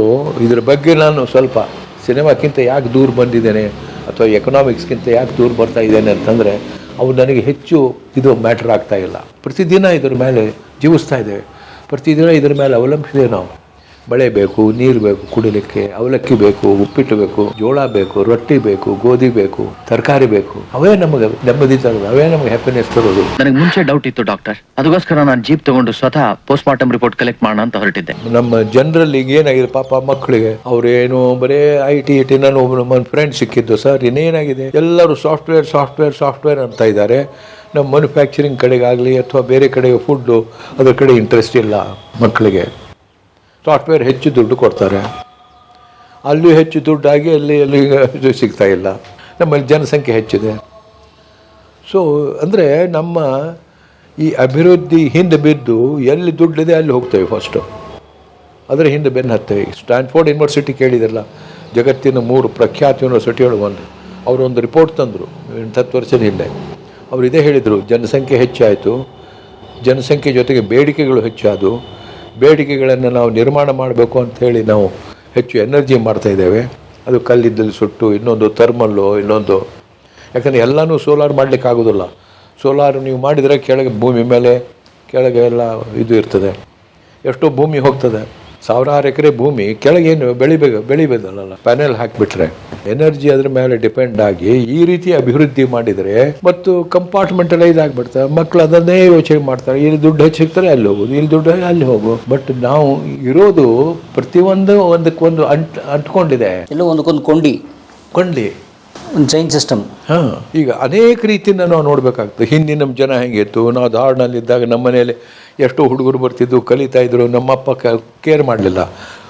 ಇದ್ರ ಬಗ್ಗೆ ನಾನು ಸ್ವಲ್ಪ ಸಿನಿಮಾಕ್ಕಿಂತ ಯಾಕೆ ದೂರ ಬಂದಿದ್ದೇನೆ? ಅಥವಾ ಎಕನಾಮಿಕ್ಸ್ಗಿಂತ ಯಾಕೆ ದೂರ ಬರ್ತಾ ಇದ್ದೇನೆ ಅಂತಂದರೆ, ಅವು ನನಗೆ ಹೆಚ್ಚು ಇದು ಮ್ಯಾಟ್ರ್ ಆಗ್ತಾ ಇಲ್ಲ. ಪ್ರತಿದಿನ ಇದ್ರ ಮೇಲೆ ಜೀವಿಸ್ತಾ ಇದ್ದೇವೆ. ಪ್ರತಿದಿನ ಇದ್ರ ಮೇಲೆ ಅವಲಂಬಿಸಿದೆ ನಾವು. ಮಳೆ ಬೇಕು ನೀರು ಬೇಕು ಕುಡಿಲಿಕ್ಕೆ ಅವಲಕ್ಕಿ ಬೇಕು ಉಪ್ಪಿಟ್ಟು ಬೇಕು ಜೋಳ ಬೇಕು ರೊಟ್ಟಿ ಬೇಕು ಗೋಧಿ ಬೇಕು ತರಕಾರಿ ಬೇಕು. ಅವೇ ನಮಗೆ ನೆಮ್ಮದಿ ತರೋದು ಅವೇ ನಮಗೆ ಹ್ಯಾಪಿನೆಸ್ ತರೋದು ನನಗೆ ಮುಂಚೆ ಡೌಟ್ ಇತ್ತು ಡಾಕ್ಟರ್ ಅದಕ್ಕೋಸ್ಕರ ನಾನು ಜೀಪ್ ತಗೊಂಡು ಸ್ವತಃ ಪೋಸ್ಟ್ ಮಾರ್ಟಮ್ ರಿಪೋರ್ಟ್ ಕಲೆಕ್ಟ್ ಮಾಡೋಣ ಅಂತ ಹೊರಟಿದ್ದೆ. ನಮ್ಮ ಜನರಲ್ಲಿ ಈಗ ಏನಾಗಿದೆ ಪಾಪ ಮಕ್ಕಳಿಗೆ ಅವರೇನು ಬರೇ ಐ ಟಿ ಐ ಟಿ ನಾನು ಒಬ್ಬ ನಮ್ಮ ಫ್ರೆಂಡ್ ಸಿಕ್ಕಿದ್ದು ಸರ್ ಇನ್ನೇನಾಗಿದೆ? ಎಲ್ಲರೂ ಸಾಫ್ಟ್ವೇರ್ ಸಾಫ್ಟ್ವೇರ್ ಸಾಫ್ಟ್ವೇರ್ ಅಂತ ಇದ್ದಾರೆ. ನಮ್ಮ ಮ್ಯಾನುಫ್ಯಾಕ್ಚರಿಂಗ್ ಕಡೆಗಾಗಲಿ ಅಥವಾ ಬೇರೆ ಕಡೆಗೆ ಫುಡ್ಡು ಅದರ ಕಡೆ ಇಂಟ್ರೆಸ್ಟ್ ಇಲ್ಲ ಮಕ್ಕಳಿಗೆ. ಸಾಫ್ಟ್ವೇರ್ ಹೆಚ್ಚು ದುಡ್ಡು ಕೊಡ್ತಾರೆ. ಅಲ್ಲೂ ಹೆಚ್ಚು ದುಡ್ಡಾಗಿ ಅಲ್ಲಿ ಅಲ್ಲಿ ಸಿಗ್ತಾ ಇಲ್ಲ. ನಮ್ಮಲ್ಲಿ ಜನಸಂಖ್ಯೆ ಹೆಚ್ಚಿದೆ. ಸೊ ಅಂದರೆ ನಮ್ಮ ಈ ಅಭಿವೃದ್ಧಿ ಹಿಂದೆ ಬಿದ್ದು ಎಲ್ಲಿ ದುಡ್ಡಿದೆ ಅಲ್ಲಿ ಹೋಗ್ತೇವೆ ಫಸ್ಟು ಅದರ ಹಿಂದೆ ಬೆನ್ನು ಹತ್ತೇವೆ. ಸ್ಟ್ಯಾನ್ಫೋರ್ಡ್ ಯೂನಿವರ್ಸಿಟಿ ಕೇಳಿದಿರಲ್ಲ ಜಗತ್ತಿನ ಮೂರು ಪ್ರಖ್ಯಾತ ಯೂನಿವರ್ಸಿಟಿಗಳು ಒಂದು. ಅವರು ಒಂದು ರಿಪೋರ್ಟ್ ತಂದರು ಹತ್ತು ವರ್ಷದ ಹಿಂದೆ. ಅವರು ಇದೇ ಹೇಳಿದರು, ಜನಸಂಖ್ಯೆ ಹೆಚ್ಚಾಯಿತು. ಜನಸಂಖ್ಯೆ ಜೊತೆಗೆ ಬೇಡಿಕೆಗಳು ಹೆಚ್ಚಾದವು. ಬೇಡಿಕೆಗಳನ್ನು ನಾವು ನಿರ್ಮಾಣ ಮಾಡಬೇಕು ಅಂತ ಹೇಳಿ ನಾವು ಹೆಚ್ಚು ಎನರ್ಜಿ ಮಾಡ್ತಾ ಇದ್ದೇವೆ. ಅದು ಕಲ್ಲಿದ್ದಲ್ಲಿ ಸುಟ್ಟು, ಇನ್ನೊಂದು ಥರ್ಮಲ್ಲು, ಇನ್ನೊಂದು ಯಾಕಂದರೆ ಎಲ್ಲನೂ ಸೋಲಾರ್ ಮಾಡಲಿಕ್ಕೆ ಆಗೋದಿಲ್ಲ. ಸೋಲಾರ್ ನೀವು ಮಾಡಿದರೆ ಕೆಳಗೆ ಭೂಮಿ ಮೇಲೆ ಕೆಳಗೆ ಎಲ್ಲ ಇದು ಇರ್ತದೆ. ಎಷ್ಟೋ ಭೂಮಿ ಹೋಗ್ತದೆ. ಸಾವಿರಾರು ಎಕರೆ ಭೂಮಿ ಕೆಳಗೇನು ಬೆಳಿಬೇಕು ಬೆಳಿಬೋದಲ್ಲ ಪ್ಯಾನೆಲ್ ಹಾಕಿಬಿಟ್ರೆ. ಎನರ್ಜಿ ಅದ್ರ ಮೇಲೆ ಡಿಪೆಂಡ್ ಆಗಿ ಈ ರೀತಿ ಅಭಿವೃದ್ಧಿ ಮಾಡಿದರೆ ಮತ್ತು ಕಂಪಾರ್ಟ್ಮೆಂಟಲೈಸ್ ಆಗಿಬಿಡ್ತಾರೆ. ಮಕ್ಕಳು ಅದನ್ನೇ ಯೋಚನೆ ಮಾಡ್ತಾರೆ. ಇಲ್ಲಿ ದುಡ್ಡು ಹೆಚ್ಚು ಸಿಗ್ತಾರೆ ಅಲ್ಲಿ ಹೋಗೋದು. ಇಲ್ಲಿ ದುಡ್ಡು ಅಲ್ಲಿ ಹೋಗು ಬಟ್ ನಾವು ಇರೋದು ಪ್ರತಿಯೊಂದು ಒಂದಕ್ಕೊಂದು ಅಂಟ್ ಅಂಟ್ಕೊಂಡಿದೆ. ಇಲ್ಲ ಒಂದಕ್ಕೊಂದು ಕೊಂಡಿ. ಕೊಂಡಿ. ಒಂದು ಚೈನ್ ಸಿಸ್ಟಮ್ ಹಾಂ ಈಗ ಅನೇಕ ರೀತಿಯಿಂದ ನಾವು ನೋಡಬೇಕಾಗ್ತದೆ. ಹಿಂದಿನ ನಮ್ಮ ಜನ ಹೆಂಗಿತ್ತು? ನಾವು ಧಾರಣಲ್ಲಿದ್ದಾಗ ನಮ್ಮ ಮನೇಲಿ ಎಷ್ಟೋ ಹುಡುಗರು ಬರ್ತಿದ್ದು ಕಲಿತಾ ಇದ್ರು, ನಮ್ಮಪ್ಪ ಕೇರ್ ಮಾಡಲಿಲ್ಲ.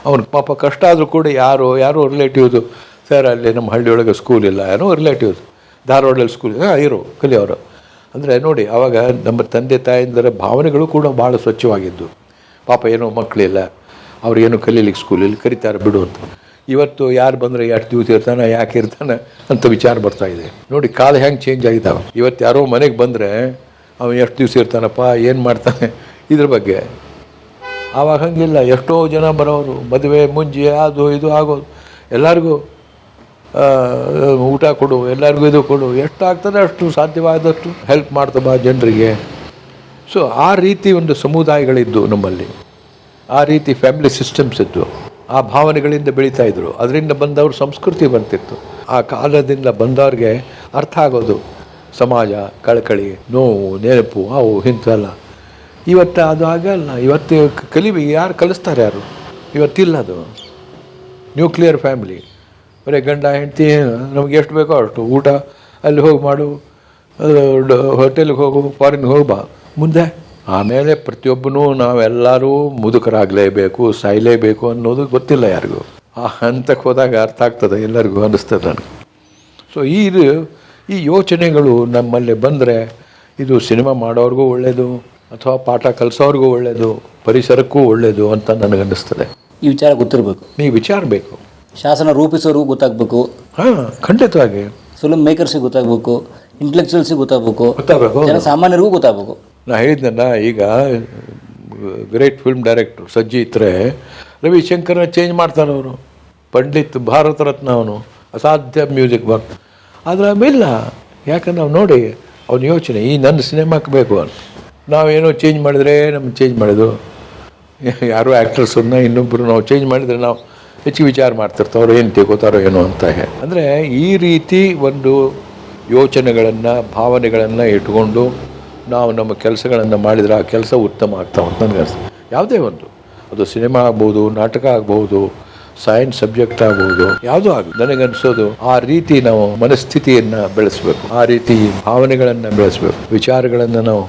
ಅವ್ನ ಪಾಪ ಕಷ್ಟ ಆದರೂ ಕೂಡ ಯಾರೋ ಯಾರೋ ರಿಲೇಟಿವ್ದು ಸರ್ ಅಲ್ಲಿ ನಮ್ಮ ಹಳ್ಳಿಯೊಳಗೆ ಸ್ಕೂಲ್ ಇಲ್ಲ. ಯಾರೋ ರಿಲೇಟಿವ್ಸ್ ಧಾರವಾಡಲ್ಲಿ ಸ್ಕೂಲ್ ಹಾಂ, ಇರೋ ಕಲಿಯೋರು ಅಂದರೆ ನೋಡಿ ಆವಾಗ ನಮ್ಮ ತಂದೆ ತಾಯಿಂದರ ಭಾವನೆಗಳು ಕೂಡ ಭಾಳ ಸ್ವಚ್ಛವಾಗಿದ್ದು. ಪಾಪ ಏನೋ ಮಕ್ಕಳಿಲ್ಲ. ಅವ್ರಿಗೇನು ಕಲೀಲಿಕ್ಕೆ ಸ್ಕೂಲಲ್ಲಿ ಕರಿತಾರೆ, ಬಿಡು ಅಂತ. ಇವತ್ತು ಯಾರು ಬಂದರೆ ಎಷ್ಟು ದಿವಸ ಇರ್ತಾನೆ, ಯಾಕೆ ಇರ್ತಾನೆ ಅಂತ ವಿಚಾರ ಬರ್ತಾ ಇದೆ. ನೋಡಿ, ಕಾಲ ಹೆಂಗೆ ಚೇಂಜ್ ಆಗಿದ್ದಾವೆ ಇವತ್ತು ಯಾರೋ ಮನೆಗೆ ಬಂದರೆ ಅವನು ಎಷ್ಟು ದಿವಸ ಇರ್ತಾನಪ್ಪ, ಏನು ಮಾಡ್ತಾನೆ? ಇದ್ರ ಬಗ್ಗೆ. ಆವಾಗ ಹಂಗಿಲ್ಲ, ಎಷ್ಟೋ ಜನ ಬರೋರು, ಮದುವೆ ಮುಂಜಿ ಅದು ಇದು ಆಗೋದು. ಎಲ್ಲರಿಗೂ ಊಟ ಕೊಡು, ಎಲ್ಲರಿಗೂ ಇದು ಕೊಡು ಎಷ್ಟು ಆಗ್ತದೆ ಅಷ್ಟು ಸಾಧ್ಯವಾದಷ್ಟು ಹೆಲ್ಪ್ ಮಾಡ್ತಬಾ ಜನರಿಗೆ. ಸೊ ಆ ರೀತಿ ಒಂದು ಸಮುದಾಯಗಳಿದ್ದು ನಮ್ಮಲ್ಲಿ. ಆ ರೀತಿ ಫ್ಯಾಮಿಲಿ ಸಿಸ್ಟಮ್ಸ್ ಇದ್ದು, ಆ ಭಾವನೆಗಳಿಂದ ಬೆಳೀತಾ ಇದ್ರು. ಅದರಿಂದ ಬಂದವ್ರ ಸಂಸ್ಕೃತಿ ಬರ್ತಿತ್ತು ಆ ಕಾಲದಿಂದ ಬಂದವ್ರಿಗೆ ಅರ್ಥ ಆಗೋದು. ಸಮಾಜ, ಕಳಕಳಿ, ನೋವು, ನೆನಪು, ಅವು, ಇಂಥವೆಲ್ಲ. ಇವತ್ತು ಅದು ಆಗಲ್ಲ ಇವತ್ತು ಕಲಿಬಿ ಯಾರು ಕಲಿಸ್ತಾರೆ ಯಾರು? ಇವತ್ತಿಲ್ಲ ಅದು ನ್ಯೂಕ್ಲಿಯರ್ ಫ್ಯಾಮಿಲಿ ಬರೀ ಗಂಡ, ಹೆಂಡತಿ, ನಮ್ಗೆ ಎಷ್ಟು ಬೇಕೋ ಅಷ್ಟು. ಊಟ, ಅಲ್ಲಿ ಹೋಗಿ ಮಾಡು. ಹೋಟೆಲ್ಗೆ ಹೋಗು ಫಾರಿನ್ಗೆ ಹೋಗಿ ಬಾ ಮುಂದೆ? ಆಮೇಲೆ ಪ್ರತಿಯೊಬ್ಬನೂ ನಾವೆಲ್ಲರೂ ಮುದುಕರಾಗಲೇಬೇಕು, ಸಾಯಲೇಬೇಕು ಅನ್ನೋದು ಗೊತ್ತಿಲ್ಲ ಯಾರಿಗೂ. ಆ ಹಂತಕ್ಕೆ ಹೋದಾಗ ಅರ್ಥ ಆಗ್ತದೆ, ಎಲ್ಲರಿಗೂ ಅನ್ನಿಸ್ತದೆ ನನಗೆ. ಸೊ ಈ ಇದು- ಈ ಯೋಚನೆಗಳು ನಮ್ಮಲ್ಲಿ ಬಂದರೆ ಇದು ಸಿನಿಮಾ ಮಾಡೋರಿಗೂ ಒಳ್ಳೆಯದು ಅಥವಾ ಪಾಠ ಕಲಿಸೋರ್ಗೂ ಒಳ್ಳೆಯದು ಪರಿಸರಕ್ಕೂ ಒಳ್ಳೆಯದು ಅಂತ ನನಗನ್ನಿಸ್ತದೆ. ಈ ವಿಚಾರ ಗೊತ್ತಿರಬೇಕು. ನೀವು ವಿಚಾರ ಬೇಕು ಶಾಸನ ರೂಪಿಸೋರಿಗೂ ಗೊತ್ತಾಗಬೇಕು. ಹಾಂ ಖಂಡಿತವಾಗಿ ಫಿಲ್ಮ್ ಮೇಕರ್ಸಿಗೆ ಗೊತ್ತಾಗಬೇಕು ಇಂಟೆಲೆಕ್ಚುಯಲ್ಸಿಗೆ ಗೊತ್ತಾಗಬೇಕು ಗೊತ್ತಾಗಬೇಕು ಜನಸಾಮಾನ್ಯರಿಗೂ ಗೊತ್ತಾಗಬೇಕು. ನಾ ಹೇಳಿದ್ನಲ್ಲ ಈಗ ಗ್ರೇಟ್ ಫಿಲ್ಮ್ ಡೈರೆಕ್ಟರ್ ಸಜ್ಜಿತ್ ರೇ ರವಿಶಂಕರ್ನ ಚೇಂಜ್ ಮಾಡ್ತಾರೆ ಅವರು ಪಂಡಿತ್ ಭಾರತ ರತ್ನ ಅವನು. ಅಸಾಧ್ಯ ಮ್ಯೂಸಿಕ್ ಬರ್ತ ಆದರೆ ಇಲ್ಲ ಯಾಕಂದ್ರೆ ನಾವು ನೋಡಿ ಅವನ ಯೋಚನೆ ಈ ನನ್ನ ಸಿನಿಮಾಕ್ಕೆ ಬೇಕು ಅಂತ. ನಾವೇನೋ ಚೇಂಜ್ ಮಾಡಿದರೆ ನಮ್ಗೆ ಚೇಂಜ್ ಮಾಡೋದು. ಯಾರೋ ಆ್ಯಕ್ಟ್ರಸನ್ನು ಇನ್ನೊಬ್ಬರು ನಾವು ಚೇಂಜ್ ಮಾಡಿದರೆ ನಾವು ಹೆಚ್ಚು ವಿಚಾರ ಮಾಡ್ತಿರ್ತಾರೆ ಅವ್ರು ಏನು ತೆಗೋತಾರೋ ಏನೋ ಅಂತ ಅಂದರೆ ಈ ರೀತಿ ಒಂದು ಯೋಚನೆಗಳನ್ನು, ಭಾವನೆಗಳನ್ನು ಇಟ್ಕೊಂಡು ನಾವು ನಮ್ಮ ಕೆಲಸಗಳನ್ನು ಮಾಡಿದರೆ ಆ ಕೆಲಸ ಉತ್ತಮ ಆಗ್ತಾವೆ ಅಂತ ನನಗೆ ಅನಿಸ್ತದೆ ಯಾವುದೇ ಒಂದು. ಅದು ಸಿನಿಮಾ ಆಗ್ಬೋದು, ನಾಟಕ ಆಗ್ಬೋದು ಸೈನ್ಸ್ ಸಬ್ಜೆಕ್ಟ್ ಆಗ್ಬೋದು, ಯಾವುದೂ ಆಗಲಿ. ಅನಿಸೋದು ಆ ರೀತಿ ನಾವು ಮನಸ್ಥಿತಿಯನ್ನು ಬೆಳೆಸಬೇಕು. ಆ ರೀತಿ ಭಾವನೆಗಳನ್ನು ಬೆಳೆಸಬೇಕು. ವಿಚಾರಗಳನ್ನು ನಾವು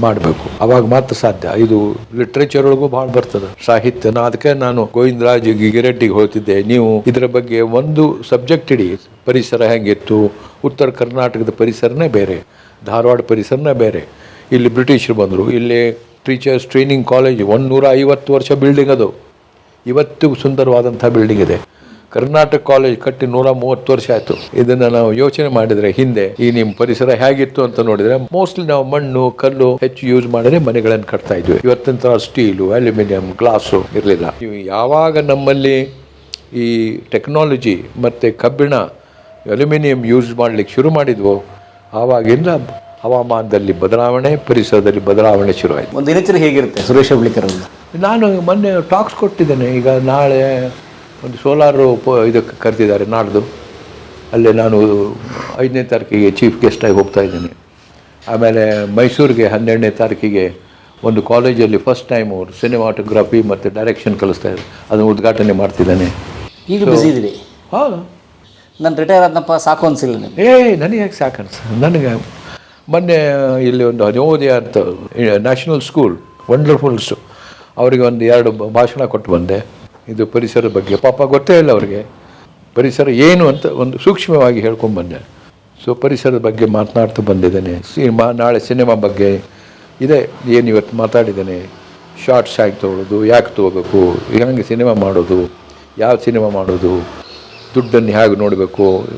ಮಾಡಬೇಕು. ಅವಾಗ ಮಾತ್ರ ಸಾಧ್ಯ. ಇದು ಲಿಟ್ರೇಚರ್ ಒಳಗೂ ಭಾಳ ಬರ್ತದೆ. ಸಾಹಿತ್ಯ ನಾ ಅದಕ್ಕೆ ನಾನು ಗೋವಿಂದರಾಜ್ ಗಿಗರೆಟ್ಟಿಗೆ ಹೋಗ್ತಿದ್ದೆ. ನೀವು ಇದರ ಬಗ್ಗೆ ಒಂದು ಸಬ್ಜೆಕ್ಟ್ ಇಡಿ. ಪರಿಸರ ಹೆಂಗಿತ್ತು? ಉತ್ತರ ಕರ್ನಾಟಕದ ಪರಿಸರನೇ ಬೇರೆ. ಧಾರವಾಡ ಪರಿಸರನೇ ಬೇರೆ. ಇಲ್ಲಿ ಬ್ರಿಟಿಷರು ಬಂದರು. ಇಲ್ಲಿ ಟೀಚರ್ಸ್ ಟ್ರೈನಿಂಗ್ ಕಾಲೇಜ್ ಒಂದು ನೂರ ಐವತ್ತು ವರ್ಷ ಬಿಲ್ಡಿಂಗ್ ಅದು. ಇವತ್ತು ಸುಂದರವಾದಂಥ ಬಿಲ್ಡಿಂಗ್ ಇದೆ. ಕರ್ನಾಟಕ ಕಾಲೇಜ್ ಕಟ್ಟಿ ನೂರ ಮೂವತ್ತು ವರ್ಷ ಆಯಿತು. ಇದನ್ನು ನಾವು ಯೋಚನೆ ಮಾಡಿದರೆ ಹಿಂದೆ ಈ ನಿಮ್ಮ ಪರಿಸರ ಹೇಗಿತ್ತು ಅಂತ ನೋಡಿದರೆ ಮೋಸ್ಟ್ಲಿ ನಾವು ಮಣ್ಣು ಕಲ್ಲು ಹೆಚ್ಚು ಯೂಸ್ ಮಾಡಿದ್ರೆ ಮನೆಗಳನ್ನು ಕಟ್ತಾ ಇದ್ವಿ. ಇವತ್ತಿನ ಥರ ಸ್ಟೀಲು ಅಲ್ಯೂಮಿನಿಯಂ ಗ್ಲಾಸು ಇರಲಿಲ್ಲ. ನೀವು ಯಾವಾಗ ನಮ್ಮಲ್ಲಿ ಈ ಟೆಕ್ನಾಲಜಿ ಮತ್ತು ಕಬ್ಬಿಣ ಅಲ್ಯೂಮಿನಿಯಂ ಯೂಸ್ ಮಾಡ್ಲಿಕ್ಕೆ ಶುರು ಮಾಡಿದ್ವೋ ಆವಾಗಿಂದ ಹವಾಮಾನದಲ್ಲಿ ಬದಲಾವಣೆ ಪರಿಸರದಲ್ಲಿ ಬದಲಾವಣೆ ಶುರುವಾಯಿತು. ಒಂದು ದಿನಚರಿ ಹೇಗಿರುತ್ತೆ? ಸುರೇಶ್ ಹುಬ್ಳಿಕರ್ ನಾನು ಮೊನ್ನೆ ಟಾಕ್ಸ್ ಕೊಟ್ಟಿದ್ದೇನೆ. ಈಗ ನಾಳೆ ಒಂದು ಸೋಲಾರು ಪ ಇದಕ್ಕೆ ಕರೆದಿದ್ದಾರೆ ನಾಡ್ದು. ಅಲ್ಲೇ ನಾನು ಐದನೇ ತಾರೀಕಿಗೆ ಚೀಫ್ ಗೆಸ್ಟಾಗಿ ಹೋಗ್ತಾ ಇದ್ದೀನಿ. ಆಮೇಲೆ ಮೈಸೂರಿಗೆ ಹನ್ನೆರಡನೇ ತಾರೀಕಿಗೆ ಒಂದು ಕಾಲೇಜಲ್ಲಿ ಫಸ್ಟ್ ಟೈಮ್ ಅವರು ಸಿನಿಮಾಟೋಗ್ರಫಿ ಮತ್ತು ಡೈರೆಕ್ಷನ್ ಕಲಿಸ್ತಾ ಇದ್ದಾರೆ. ಅದನ್ನು ಉದ್ಘಾಟನೆ ಮಾಡ್ತಿದ್ದಾನೆ. ಈಗ ಬಿಸಿ ಇದ್ದೀರಿ ಹಾಂ. ನಾನು ರಿಟೈರ್ ಆದನಪ್ಪ ಸಾಕು ಅನ್ಸಿಲ್ಲ ಏ ನನಗೆ ಯಾಕೆ ಸಾಕು ಅನ್ಸ ನನಗೆ ಮೊನ್ನೆ ಇಲ್ಲಿ ಒಂದು ನವೋದಯ ಅಂತ ನ್ಯಾಷನಲ್ ಸ್ಕೂಲ್ ವಂಡರ್ಫುಲ್ಸು ಅವರಿಗೆ ಒಂದು ಎರಡು ಭಾಷಣ ಕೊಟ್ಟು ಬಂದೆ. ಇದು ಪರಿಸರದ ಬಗ್ಗೆ. ಪಾಪ ಗೊತ್ತೇ ಇಲ್ಲ ಅವ್ರಿಗೆ. ಪರಿಸರ ಏನು ಅಂತ ಒಂದು ಸೂಕ್ಷ್ಮವಾಗಿ ಹೇಳ್ಕೊಂಡು ಬಂದೆ. ಸೊ ಪರಿಸರದ ಬಗ್ಗೆ ಮಾತನಾಡ್ತಾ ಬಂದಿದ್ದೇನೆ. ಸಿನಿಮಾ ನಾಳೆ ಸಿನಿಮಾ ಬಗ್ಗೆ ಇದೆ. ಏನು ಇವತ್ತು ಮಾತಾಡಿದ್ದೇನೆ. ಶಾರ್ಟ್ಸ್ ಆಗಿ ತೊಗೊಳ್ಳೋದು ಯಾಕೆ ತೊಗೋಬೇಕು? ಹೆಂಗೆ ಸಿನಿಮಾ ಮಾಡೋದು? ಯಾವ ಸಿನಿಮಾ ಮಾಡೋದು? ದುಡ್ಡನ್ನು ಹೇಗೆ ನೋಡಬೇಕು?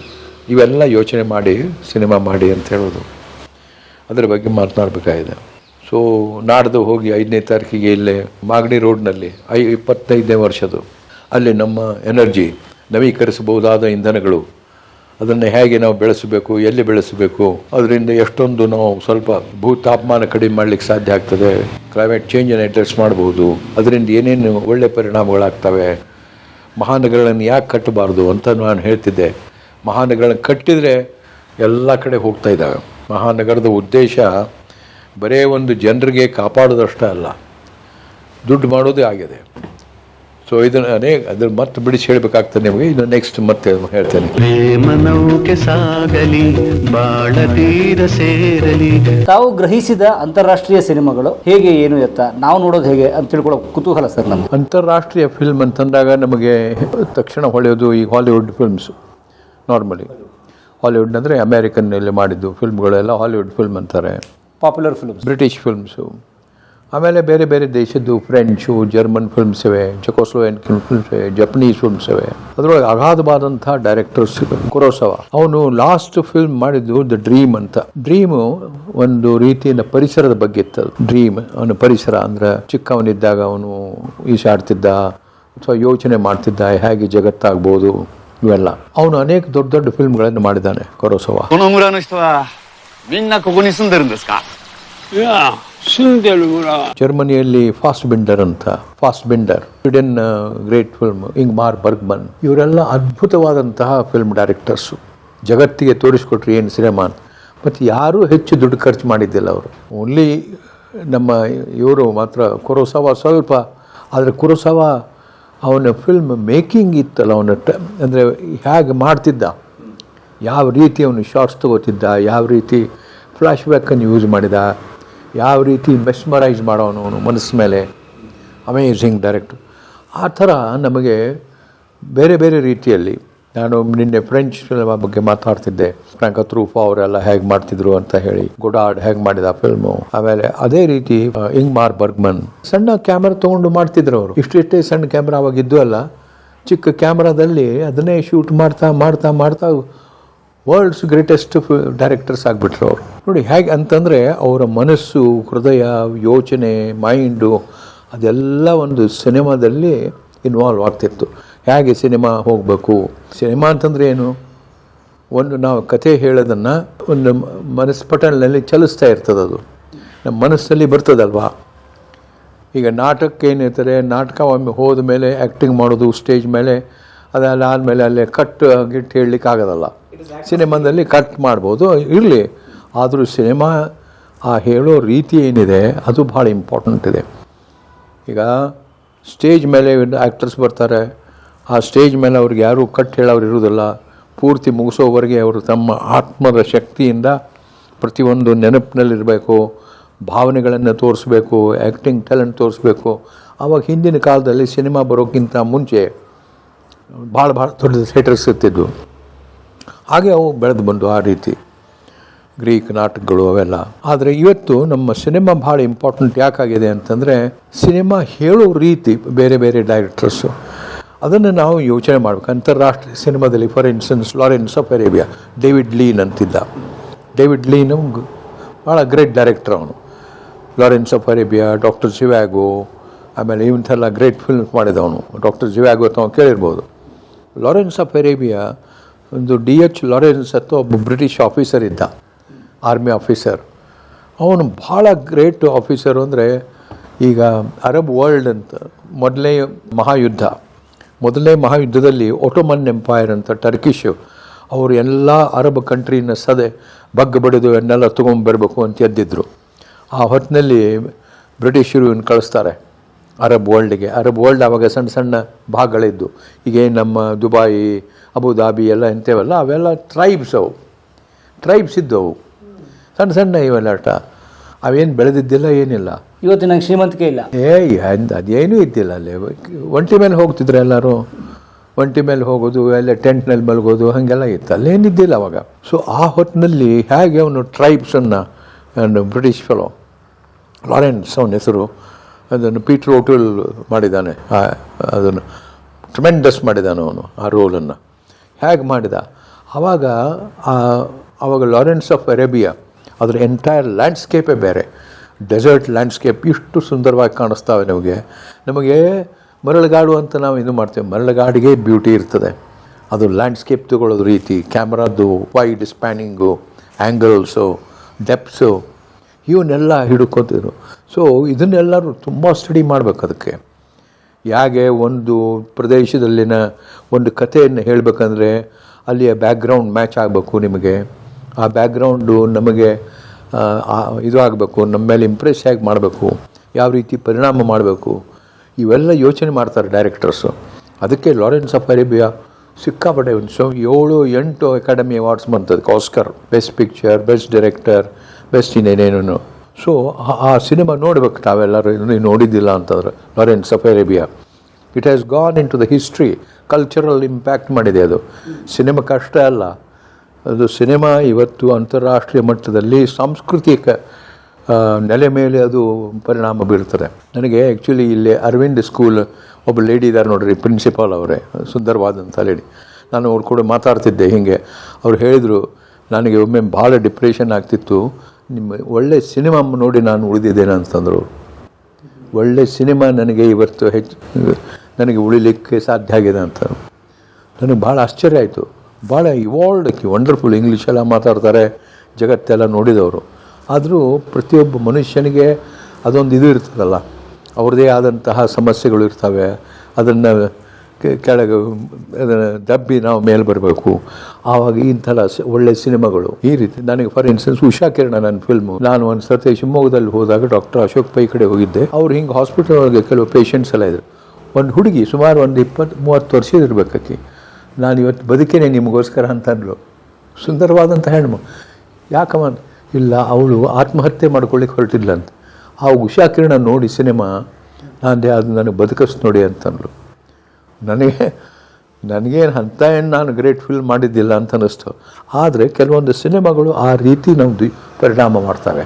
ಇವೆಲ್ಲ ಯೋಚನೆ ಮಾಡಿ, ಸಿನಿಮಾ ಮಾಡಿ ಅಂತ ಹೇಳೋದು. ಅದರ ಬಗ್ಗೆ ಮಾತನಾಡಬೇಕಾಗಿದೆ. ಸೊ ನಾಡ್ದು ಹೋಗಿ ಐದನೇ ತಾರೀಕಿಗೆ ಇಲ್ಲೇ ಮಾಗಡಿ ರೋಡ್ನಲ್ಲಿ ಐ, ಇಪ್ಪತ್ತೈದನೇ ವರ್ಷದ್ದು. ಅಲ್ಲಿ ನಮ್ಮ ಎನರ್ಜಿ ನವೀಕರಿಸಬಹುದಾದ ಇಂಧನಗಳು. ಅದನ್ನು ಹೇಗೆ ನಾವು ಬೆಳೆಸಬೇಕು, ಎಲ್ಲಿ ಬೆಳೆಸಬೇಕು, ಅದರಿಂದ ಎಷ್ಟೊಂದು ನಾವು ಸ್ವಲ್ಪ ಭೂ ತಾಪಮಾನ ಕಡಿಮೆ ಮಾಡಲಿಕ್ಕೆ ಸಾಧ್ಯ ಆಗ್ತದೆ, ಕ್ಲೈಮೇಟ್ ಚೇಂಜನ್ನು ಅಡ್ರೆಸ್ ಮಾಡ್ಬೋದು, ಅದರಿಂದ ಏನೇನು ಒಳ್ಳೆ ಪರಿಣಾಮಗಳಾಗ್ತವೆ, ಮಹಾನಗರಗಳನ್ನು ಯಾಕೆ ಕಟ್ಟಬಾರ್ದು ಅಂತ ನಾನು ಹೇಳ್ತಿದ್ದೆ. ಮಹಾನಗರಗಳನ್ನು ಕಟ್ಟಿದರೆ ಎಲ್ಲ ಕಡೆ ಹೋಗ್ತಾ ಇದ್ದಾವೆ. ಮಹಾನಗರದ ಉದ್ದೇಶ ಬರೇ ಒಂದು ಜನರಿಗೆ ಕಾಪಾಡೋದಷ್ಟೇ ಅಲ್ಲ ದುಡ್ಡು ಮಾಡೋದೇ ಆಗಿದೆ. ಸೊ ಇದನ್ನು ಅನೇಕ ಅದ್ರ ಮತ್ತೆ ಬಿಡಿಸಿ ಹೇಳಬೇಕಾಗ್ತದೆ ನಿಮಗೆ ಇದು ನೆಕ್ಸ್ಟ್ ಮತ್ತೆ ಹೇಳ್ತೇನೆ. ಪ್ರೇಮನೌಕೆ ಸಾಗಲಿ ಬಾಳ ತೀರ ಸೇರಲಿ. ತಾವು ಗ್ರಹಿಸಿದ ಅಂತಾರಾಷ್ಟ್ರೀಯ ಸಿನಿಮಾಗಳು ಹೇಗೆ ಏನು ಎತ್ತ ನಾವು ನೋಡೋದು ಹೇಗೆ ಅಂತ ತಿಳ್ಕೊಳ್ಳೋ ಕುತೂಹಲ ಸರ್ ನಮ್ಮ ಅಂತಾರಾಷ್ಟ್ರೀಯ ಫಿಲ್ಮ್ ಅಂತಂದಾಗ ನಮಗೆ ತಕ್ಷಣ ಹೊಳೆಯೋದು ಈ ಹಾಲಿವುಡ್ ಫಿಲ್ಮ್ಸು ನಾರ್ಮಲಿ ಹಾಲಿವುಡ್ ಅಂದರೆ ಅಮೇರಿಕನ್ನಲ್ಲಿ ಮಾಡಿದ್ದು ಫಿಲ್ಮ್ಗಳೆಲ್ಲ ಹಾಲಿವುಡ್ ಫಿಲ್ಮ್ ಅಂತಾರೆ. ಪಾಪ್ಯುಲರ್ ಫಿಲ್ಮ್ಸ್ ಬ್ರಿಟಿಷ್ ಫಿಲ್ಮ್ಸು ಆಮೇಲೆ ಬೇರೆ ಬೇರೆ ದೇಶದ್ದು ಫ್ರೆಂಚು ಜರ್ಮನ್ ಫಿಲ್ಮ್ಸ್ ಇವೆ ಜಕೋಸ್ಲೋವೆನ್ ಫಿಲ್ಮ್ಸ್ ಇವೆ ಜಪನೀಸ್ ಫಿಲ್ಮ್ಸ್ ಇವೆ. ಅದರೊಳಗೆ ಅಗಾಧವಾದಂಥ ಡೈರೆಕ್ಟರ್ಸ್ ಕುರೋಸವ ಅವನು ಲಾಸ್ಟ್ ಫಿಲ್ಮ್ ಮಾಡಿದ್ದು ದ ಡ್ರೀಮ್ ಅಂತ. ಡ್ರೀಮು ಒಂದು ರೀತಿಯ ಪರಿಸರದ ಬಗ್ಗೆ ಇತ್ತು. ಡ್ರೀಮ್ ಅವನ ಪರಿಸರ ಅಂದರೆ ಚಿಕ್ಕವನಿದ್ದಾಗ ಅವನು ಈಸಾಡ್ತಿದ್ದ ಅಥವಾ ಯೋಚನೆ ಮಾಡ್ತಿದ್ದ ಹೇಗೆ ಜಗತ್ತಾಗ್ಬೋದು ಇವೆಲ್ಲ. ಅವನು ಅನೇಕ ದೊಡ್ಡ ದೊಡ್ಡ ಫಿಲ್ಮ್ಗಳನ್ನು ಮಾಡಿದ್ದಾನೆ ಕೊರೋಸವ みんなここに住んでるんですかいや住んでる村は ಜರ್ಮನಿಯಲ್ಲಿ ಫಾಸ್ಟ್ ಬಿಂಡರ್ ಅಂತ Fassbinder Sweden great film Ingmar Bergman ಇವರೆಲ್ಲ ಅದ್ಭುತವಾದಂತಹ ಫಿಲ್ಮ್ ಡೈರೆಕ್ಟರ್ಸು ಜಗತ್ತಿಗೆ ತೋರಿಸ್ಕೊಟ್ರು ಏನು ಸಿನಿಮಾ ಅಂತ ಮತ್ತು ಯಾರೂ ಹೆಚ್ಚು ದುಡ್ಡು ಖರ್ಚು ಮಾಡಿದ್ದಿಲ್ಲ ಅವರು ಓನ್ಲಿ ನಮ್ಮ ಇವರು ಮಾತ್ರ ಕುರೋಸವ ಸ್ವಲ್ಪ ಆದರೆ ಕುರೋಸವ ಅವನ ಫಿಲ್ಮ್ ಮೇಕಿಂಗ್ ಇತ್ತಲ್ಲ ಅವನ ಟ ಅಂದರೆ ಹೇಗೆ ಮಾಡ್ತಿದ್ದ ಯಾವ ರೀತಿ ಅವನು ಶಾರ್ಟ್ಸ್ ತಗೋತಿದ್ದ, ಯಾವ ರೀತಿ ಫ್ಲ್ಯಾಶ್ ಬ್ಯಾಕನ್ನು ಯೂಸ್ ಮಾಡಿದ, ಯಾವ ರೀತಿ ಮೆಸ್ಮರೈಸ್ ಮಾಡೋನು ಅವನು ಮನಸ್ಸು ಮೇಲೆ. ಅಮೇಝಿಂಗ್ ಡೈರೆಕ್ಟ್ರು ಆ ಥರ ನಮಗೆ ಬೇರೆ ಬೇರೆ ರೀತಿಯಲ್ಲಿ ನಾನು ನಿನ್ನೆ ಫ್ರೆಂಚ್ ಫಿಲ್ಮ್ ಬಗ್ಗೆ ಮಾತಾಡ್ತಿದ್ದೆ. ಫ್ರಾಂಕ್ ಅತ್ರೂಫಾ ಅವರೆಲ್ಲ ಹೇಗೆ ಮಾಡ್ತಿದ್ರು ಅಂತ ಹೇಳಿ. ಗುಡಾಡ್ ಹೇಗೆ ಮಾಡಿದ ಫಿಲ್ಮು ಆಮೇಲೆ ಅದೇ ರೀತಿ ಇಂಗ್ ಮಾರ್ ಬರ್ಗ್ಮನ್ ಸಣ್ಣ ಕ್ಯಾಮ್ರಾ ತೊಗೊಂಡು ಮಾಡ್ತಿದ್ರು ಅವರು. ಇಷ್ಟಿಷ್ಟೇ ಸಣ್ಣ ಕ್ಯಾಮ್ರಾ ಅವಾಗಿದ್ದು ಅಲ್ಲ. ಚಿಕ್ಕ ಕ್ಯಾಮ್ರಾದಲ್ಲಿ ಅದನ್ನೇ ಶೂಟ್ ಮಾಡ್ತಾ ಮಾಡ್ತಾ ಮಾಡ್ತಾ ವರ್ಲ್ಡ್ಸ್ ಗ್ರೇಟೆಸ್ಟ್ ಡೈರೆಕ್ಟರ್ಸ್ ಆಗಿಬಿಟ್ರು ಅವರು. ನೋಡಿ, ಹೇಗೆ ಅಂತಂದರೆ ಅವರ ಮನಸ್ಸು, ಹೃದಯ, ಯೋಚನೆ ಮೈಂಡು ಅದೆಲ್ಲ ಒಂದು ಸಿನಿಮಾದಲ್ಲಿ ಇನ್ವಾಲ್ವ್ ಆಗ್ತಿತ್ತು. ಹೇಗೆ ಸಿನಿಮಾ ಹೋಗಬೇಕು? ಸಿನಿಮಾ ಅಂತಂದರೆ ಏನು? ಒಂದು ನಾವು ಕಥೆ ಹೇಳೋದನ್ನು ಒಂದು ಮನಸ್ಸು ಪಟಲ್ನಲ್ಲಿ ಚಲಿಸ್ತಾ ಇರ್ತದೆ ಅದು. ನಮ್ಮ ಮನಸ್ಸಲ್ಲಿ ಬರ್ತದಲ್ವಾ? ಈಗ ನಾಟಕಕ್ಕೆ ಏನಿರ್ತಾರೆ ನಾಟಕ ಒಮ್ಮೆ ಹೋದ ಮೇಲೆ ಆ್ಯಕ್ಟಿಂಗ್ ಮಾಡೋದು ಸ್ಟೇಜ್ ಮೇಲೆ ಅದೆಲ್ಲ ಆದಮೇಲೆ ಅಲ್ಲೇ ಕಟ್ ಗಿಟ್ ಹೇಳಲಿಕ್ಕೆ ಆಗೋದಲ್ಲ. ಸಿನಿಮಾದಲ್ಲಿ ಕಟ್ ಮಾಡ್ಬೋದು. ಇರಲಿ. ಆದರೂ ಸಿನಿಮಾ ಆ ಹೇಳೋ ರೀತಿ ಏನಿದೆ ಅದು ಭಾಳ ಇಂಪಾರ್ಟೆಂಟ್ ಇದೆ. ಈಗ ಸ್ಟೇಜ್ ಮೇಲೆ ಆ್ಯಕ್ಟರ್ಸ್ ಬರ್ತಾರೆ. ಆ ಸ್ಟೇಜ್ ಮೇಲೆ ಅವ್ರಿಗೆ ಯಾರೂ ಕಟ್ ಹೇಳೋರು ಇರೋದಿಲ್ಲ ಪೂರ್ತಿ ಮುಗಿಸೋವರೆಗೆ ಅವರು ತಮ್ಮ ಆತ್ಮದ ಶಕ್ತಿಯಿಂದ ಪ್ರತಿಯೊಂದು ನೆನಪಿನಲ್ಲಿರಬೇಕು ಭಾವನೆಗಳನ್ನು ತೋರಿಸ್ಬೇಕು ಆ್ಯಕ್ಟಿಂಗ್ ಟ್ಯಾಲೆಂಟ್ ತೋರಿಸ್ಬೇಕು. ಆವಾಗ ಹಿಂದಿನ ಕಾಲದಲ್ಲಿ ಸಿನಿಮಾ ಬರೋಕ್ಕಿಂತ ಮುಂಚೆ ಭಾಳ ಭಾಳ ದೊಡ್ಡ ಥಿಯೇಟರ್ಸ್ ಇರ್ತಿದ್ವು. ಹಾಗೆ ಅವು ಬೆಳೆದು ಬಂದು ಆ ರೀತಿ ಗ್ರೀಕ್ ನಾಟಕಗಳು ಅವೆಲ್ಲ. ಆದರೆ ಇವತ್ತು ನಮ್ಮ ಸಿನಿಮಾ ಭಾಳ ಇಂಪಾರ್ಟೆಂಟ್ ಯಾಕಾಗಿದೆ ಅಂತಂದರೆ ಸಿನಿಮಾ ಹೇಳೋ ರೀತಿ ಬೇರೆ ಬೇರೆ ಡೈರೆಕ್ಟರ್ಸು ಅದನ್ನು ನಾವು ಯೋಚನೆ ಮಾಡಬೇಕು. ಅಂತಾರಾಷ್ಟ್ರೀಯ ಸಿನಿಮಾದಲ್ಲಿ for instance Lawrence of Arabia David Lean ಅಂತಿದ್ದ. ಡೇವಿಡ್ ಲೀನು ಭಾಳ ಗ್ರೇಟ್ ಡೈರೆಕ್ಟರ್ ಅವನು. Lawrence of Arabia Doctor Zhivago ಆಮೇಲೆ ಇವಂಥೆಲ್ಲ ಗ್ರೇಟ್ ಫಿಲ್ಮ್ಸ್ ಮಾಡಿದವನು. ಡಾಕ್ಟರ್ ಜಿವ್ಯಾಗೋ ಅಂತ ನಾವು ಕೇಳಿರ್ಬೋದು. ಲಾರೆನ್ಸ್ ಆಫ್ ಅರೇಬಿಯಾ, ಒಂದು ಡಿ ಎಚ್ ಲಾರೆನ್ಸ್ ಅಂತ ಒಬ್ಬ ಬ್ರಿಟಿಷ್ ಆಫೀಸರ್ ಇದ್ದ, ಆರ್ಮಿ ಆಫೀಸರ್. ಅವನು ಭಾಳ ಗ್ರೇಟ್ ಆಫೀಸರು ಅಂದರೆ ಈಗ ಅರಬ್ ವರ್ಲ್ಡ್ ಅಂತ ಮೊದಲನೇ ಮಹಾಯುದ್ಧ. ಮೊದಲನೇ ಮಹಾಯುದ್ಧದಲ್ಲಿ ಒಟೋಮನ್ ಎಂಪೈರ್ ಅಂತ ಟರ್ಕಿಶು, ಅವರು ಎಲ್ಲ ಅರಬ್ ಕಂಟ್ರಿನ ಸದೆ ಬಗ್ಗ ಬಡಿದು ಎನ್ನೆಲ್ಲ ತೊಗೊಂಬರ್ಬೇಕು ಅಂತ ಎದ್ದಿದ್ರು. ಆ ಹೊತ್ತಿನಲ್ಲಿ ಬ್ರಿಟಿಷರು ಇವ್ನ ಕಳಿಸ್ತಾರೆ. ಅರಬ್ ವರ್ಲ್ಡ್ಗೆ ಅರಬ್ ವರ್ಲ್ಡ್ ಆವಾಗ ಸಣ್ಣ ಸಣ್ಣ ಭಾಗಗಳಿದ್ದು. ಈಗ ನಮ್ಮ ದುಬಾಯಿ ಅಬುದಾಬಿ ಎಲ್ಲ ಇಂಥವೆಲ್ಲ ಅವೆಲ್ಲ ಟ್ರೈಬ್ಸ್ ಅವು. ಟ್ರೈಬ್ಸ್ ಇದ್ದವು. ಸಣ್ಣ ಸಣ್ಣ ಇವೆಲ್ಲ ಆಟ ಅವೇನು ಬೆಳೆದಿದ್ದಿಲ್ಲ ಏನಿಲ್ಲ. ಇವತ್ತು ನಂಗೆ ಶ್ರೀಮಂತಿಕೆ ಇಲ್ಲ. ಏ ಅಂದ್ ಅದೇನೂ ಇದ್ದಿಲ್ಲ ಅಲ್ಲಿ. ಒಂಟಿ ಮೇಲೆ ಹೋಗ್ತಿದ್ರು ಎಲ್ಲರೂ. ಒಂಟಿ ಮೇಲೆ ಹೋಗೋದು ಎಲ್ಲ ಟೆಂಟ್ನಲ್ಲಿ ಮಲಗೋದು ಹಾಗೆಲ್ಲ ಇತ್ತು. ಅಲ್ಲೇನಿದ್ದಿಲ್ಲ ಅವಾಗ. ಸೊ ಆ ಹೊತ್ತಿನಲ್ಲಿ ಹೇಗೆ ಅವನು ಟ್ರೈಬ್ಸನ್ನು ಬ್ರಿಟಿಷ್ ಫೆಲೋ ಲಾರೆನ್ಸ್ ಅವನ ಹೆಸರು ಅದನ್ನು ಪೀಟರ್ ಓಟೋಲ್ ಮಾಡಿದ್ದಾನೆ. ಅದನ್ನು ಟ್ರಮೆಂಡಸ್ ಮಾಡಿದ್ದಾನೆ ಅವನು, ಆ ರೋಲನ್ನು. ಹೇಗೆ ಮಾಡಿದ? ಆವಾಗ ಆವಾಗ ಲಾರೆನ್ಸ್ ಆಫ್ ಅರೇಬಿಯಾ ಅದರ ಎಂಟೈರ್ ಲ್ಯಾಂಡ್ಸ್ಕೇಪೇ ಬೇರೆ. ಡೆಸರ್ಟ್ ಲ್ಯಾಂಡ್ಸ್ಕೇಪ್ ಇಷ್ಟು ಸುಂದರವಾಗಿ ಕಾಣಿಸ್ತಾವೆ ನಮಗೆ. ನಮಗೆ ಮರಳುಗಾಡು ಅಂತ ನಾವು ಇದು ಮಾಡ್ತೇವೆ. ಮರಳುಗಾಡಿಗೆ ಬ್ಯೂಟಿ ಇರ್ತದೆ. ಅದು ಲ್ಯಾಂಡ್ಸ್ಕೇಪ್ ತಗೊಳ್ಳೋದು ರೀತಿ. ಕ್ಯಾಮ್ರಾದ್ದು ವೈಡ್ ಸ್ಪ್ಯಾನಿಂಗು ಆ್ಯಂಗಲ್ಸು ಡೆಪ್ಸು ಇವನ್ನೆಲ್ಲ ಹಿಡ್ಕೊತಿದ್ರು. ಸೊ ಇದನ್ನೆಲ್ಲರೂ ತುಂಬ ಸ್ಟಡಿ ಮಾಡಬೇಕು ಅದಕ್ಕೆ. ಹೇಗೆ ಒಂದು ಪ್ರದೇಶದಲ್ಲಿನ ಒಂದು ಕಥೆಯನ್ನು ಹೇಳಬೇಕಂದ್ರೆ ಅಲ್ಲಿಯ ಬ್ಯಾಕ್ಗ್ರೌಂಡ್ ಮ್ಯಾಚ್ ಆಗಬೇಕು ನಿಮಗೆ. ಆ ಬ್ಯಾಕ್ಗ್ರೌಂಡು ನಮಗೆ ಇದು ಆಗಬೇಕು, ನಮ್ಮ ಮೇಲೆ ಇಂಪ್ರೆಸ್ ಹೇಗೆ ಮಾಡಬೇಕು, ಯಾವ ರೀತಿ ಪರಿಣಾಮ ಮಾಡಬೇಕು, ಇವೆಲ್ಲ ಯೋಚನೆ ಮಾಡ್ತಾರೆ ಡೈರೆಕ್ಟರ್ಸು ಅದಕ್ಕೆ ಲಾರೆನ್ಸ್ ಆಫ್ ಅರೇಬಿಯಾ ಸಿಕ್ಕಾಪಟ್ಟೆ ಒಂದು ಸೊ, ಏಳು ಎಂಟು academy awards ಬಂತದಕ್ಕೆ Oscar best picture best director best ಇನ್ನೇನೇನು so ಆ ಸಿನಿಮಾ ನೋಡ್ಬೇಕು ತಾವೆಲ್ಲರೂ, ಇನ್ನೂ ನೋಡಿದ್ದಿಲ್ಲ ಅಂತಂದ್ರೆ Lawrence of Arabia. It has gone into the history cultural impact ಮಾಡಿದೆ ಅದು. ಸಿನಿಮಾ ಕಷ್ಟ ಅಲ್ಲ. ಅದು ಸಿನಿಮಾ ಇವತ್ತು ಅಂತಾರಾಷ್ಟ್ರೀಯ ಮಟ್ಟದಲ್ಲಿ ಸಾಂಸ್ಕೃತಿಕ ನೆಲೆ ಮೇಲೆ ಅದು ಪರಿಣಾಮ ಬೀರ್ತದೆ ನನಗೆ ಆ್ಯಕ್ಚುಲಿ ಇಲ್ಲಿ ಅರವಿಂದ್ ಸ್ಕೂಲ್ ಒಬ್ಬ ಲೇಡಿ ಇದ್ದಾರೆ ನೋಡ್ರಿ ಪ್ರಿನ್ಸಿಪಾಲ್ ಅವರೇ. ಸುಂದರವಾದಂಥ ಲೇಡಿ ನಾನು ಅವ್ರ ಕೂಡ ಮಾತಾಡ್ತಿದ್ದೆ ಹೀಗೆ. ಅವ್ರು ಹೇಳಿದರು, ನನಗೆ ಒಮ್ಮೆ ಭಾಳ ಡಿಪ್ರೆಷನ್ ಆಗ್ತಿತ್ತು. ನಿಮ್ಮ ಒಳ್ಳೆ ಸಿನಿಮಾ ನೋಡಿ ನಾನು ಉಳಿದಿದ್ದೇನೆ ಅಂತಂದರು. ಒಳ್ಳೆ ಸಿನಿಮಾ ನನಗೆ ಇವತ್ತು ಹೆಚ್ಚು, ನನಗೆ ಉಳಿಲಿಕ್ಕೆ ಸಾಧ್ಯ ಆಗಿದೆ ಅಂತ. ನನಗೆ ಭಾಳ ಆಶ್ಚರ್ಯ ಆಯಿತು. ಭಾಳ ಇವಾಲ್ಡ್ ವಂಡರ್ಫುಲ್ ಇಂಗ್ಲೀಷೆಲ್ಲ ಮಾತಾಡ್ತಾರೆ ಜಗತ್ತೆಲ್ಲ ನೋಡಿದವರು. ಆದರೂ ಪ್ರತಿಯೊಬ್ಬ ಮನುಷ್ಯನಿಗೆ ಅದೊಂದು ಇದು ಇರ್ತದಲ್ಲ, ಅವ್ರದ್ದೇ ಆದಂತಹ ಸಮಸ್ಯೆಗಳು ಇರ್ತವೆ. ಅದನ್ನು ಕೆಳಗೆ ಅದನ್ನು ದಬ್ಬಿ ನಾವು ಮೇಲೆ ಬರಬೇಕು. ಆವಾಗ ಇಂಥಲ್ಲ ಒಳ್ಳೆ ಸಿನಿಮಾಗಳು. ಈ ರೀತಿ ನನಗೆ ಫಾರ್ ಇನ್ಸ್ಟೆನ್ಸ್ ಉಷಾ ಕಿರಣ ನನ್ನ ಫಿಲ್ಮು ನಾನು ಒಂದು ಸರ್ತಿ ಶಿವಮೊಗ್ಗದಲ್ಲಿ ಹೋದಾಗ ಡಾಕ್ಟರ್ ಅಶೋಕ್ ಪೈ ಕಡೆ ಹೋಗಿದ್ದೆ. ಅವ್ರು ಹಿಂಗೆ ಹಾಸ್ಪಿಟಲ್ ಒಳಗೆ ಕೆಲವು ಪೇಷಂಟ್ಸ್ ಎಲ್ಲ ಇದ್ರು. ಒಂದು ಹುಡುಗಿ ಸುಮಾರು ಒಂದು ಇಪ್ಪತ್ತು, ಮೂವತ್ತು ವರ್ಷದ ಇರಬೇಕಾಕಿ ನಾನು ಇವತ್ತು ಬದುಕೇನೆ ನಿಮಗೋಸ್ಕರ ಅಂತಂದ್ರು ಸುಂದರವಾದಂಥ ಹೆಣ್ಣು. ಯಾಕಮ್ಮ ಇಲ್ಲ, ಅವಳು ಆತ್ಮಹತ್ಯೆ ಮಾಡ್ಕೊಳ್ಳಿಕ್ಕೆ ಹೊರಟಿಲ್ಲ ಅಂತ ಆ ಉಷಾ ಕಿರಣ ನೋಡಿ ಸಿನಿಮಾ, ನಾನು ಅದು ನನಗೆ ಬದುಕಿಸ್ ನೋಡಿ ಅಂತಂದ್ಲು ನನಗೆ, ನನಗೇನು ಅಂತ ಏನು ನಾನು ಗ್ರೇಟ್ ಫೀಲ್ ಮಾಡಿದ್ದಿಲ್ಲ ಅಂತ ಅನ್ನಿಸ್ತು. ಆದರೆ ಕೆಲವೊಂದು ಸಿನಿಮಾಗಳು ಆ ರೀತಿ ನಮ್ಮದು ಪರಿಣಾಮ ಮಾಡ್ತವೆ.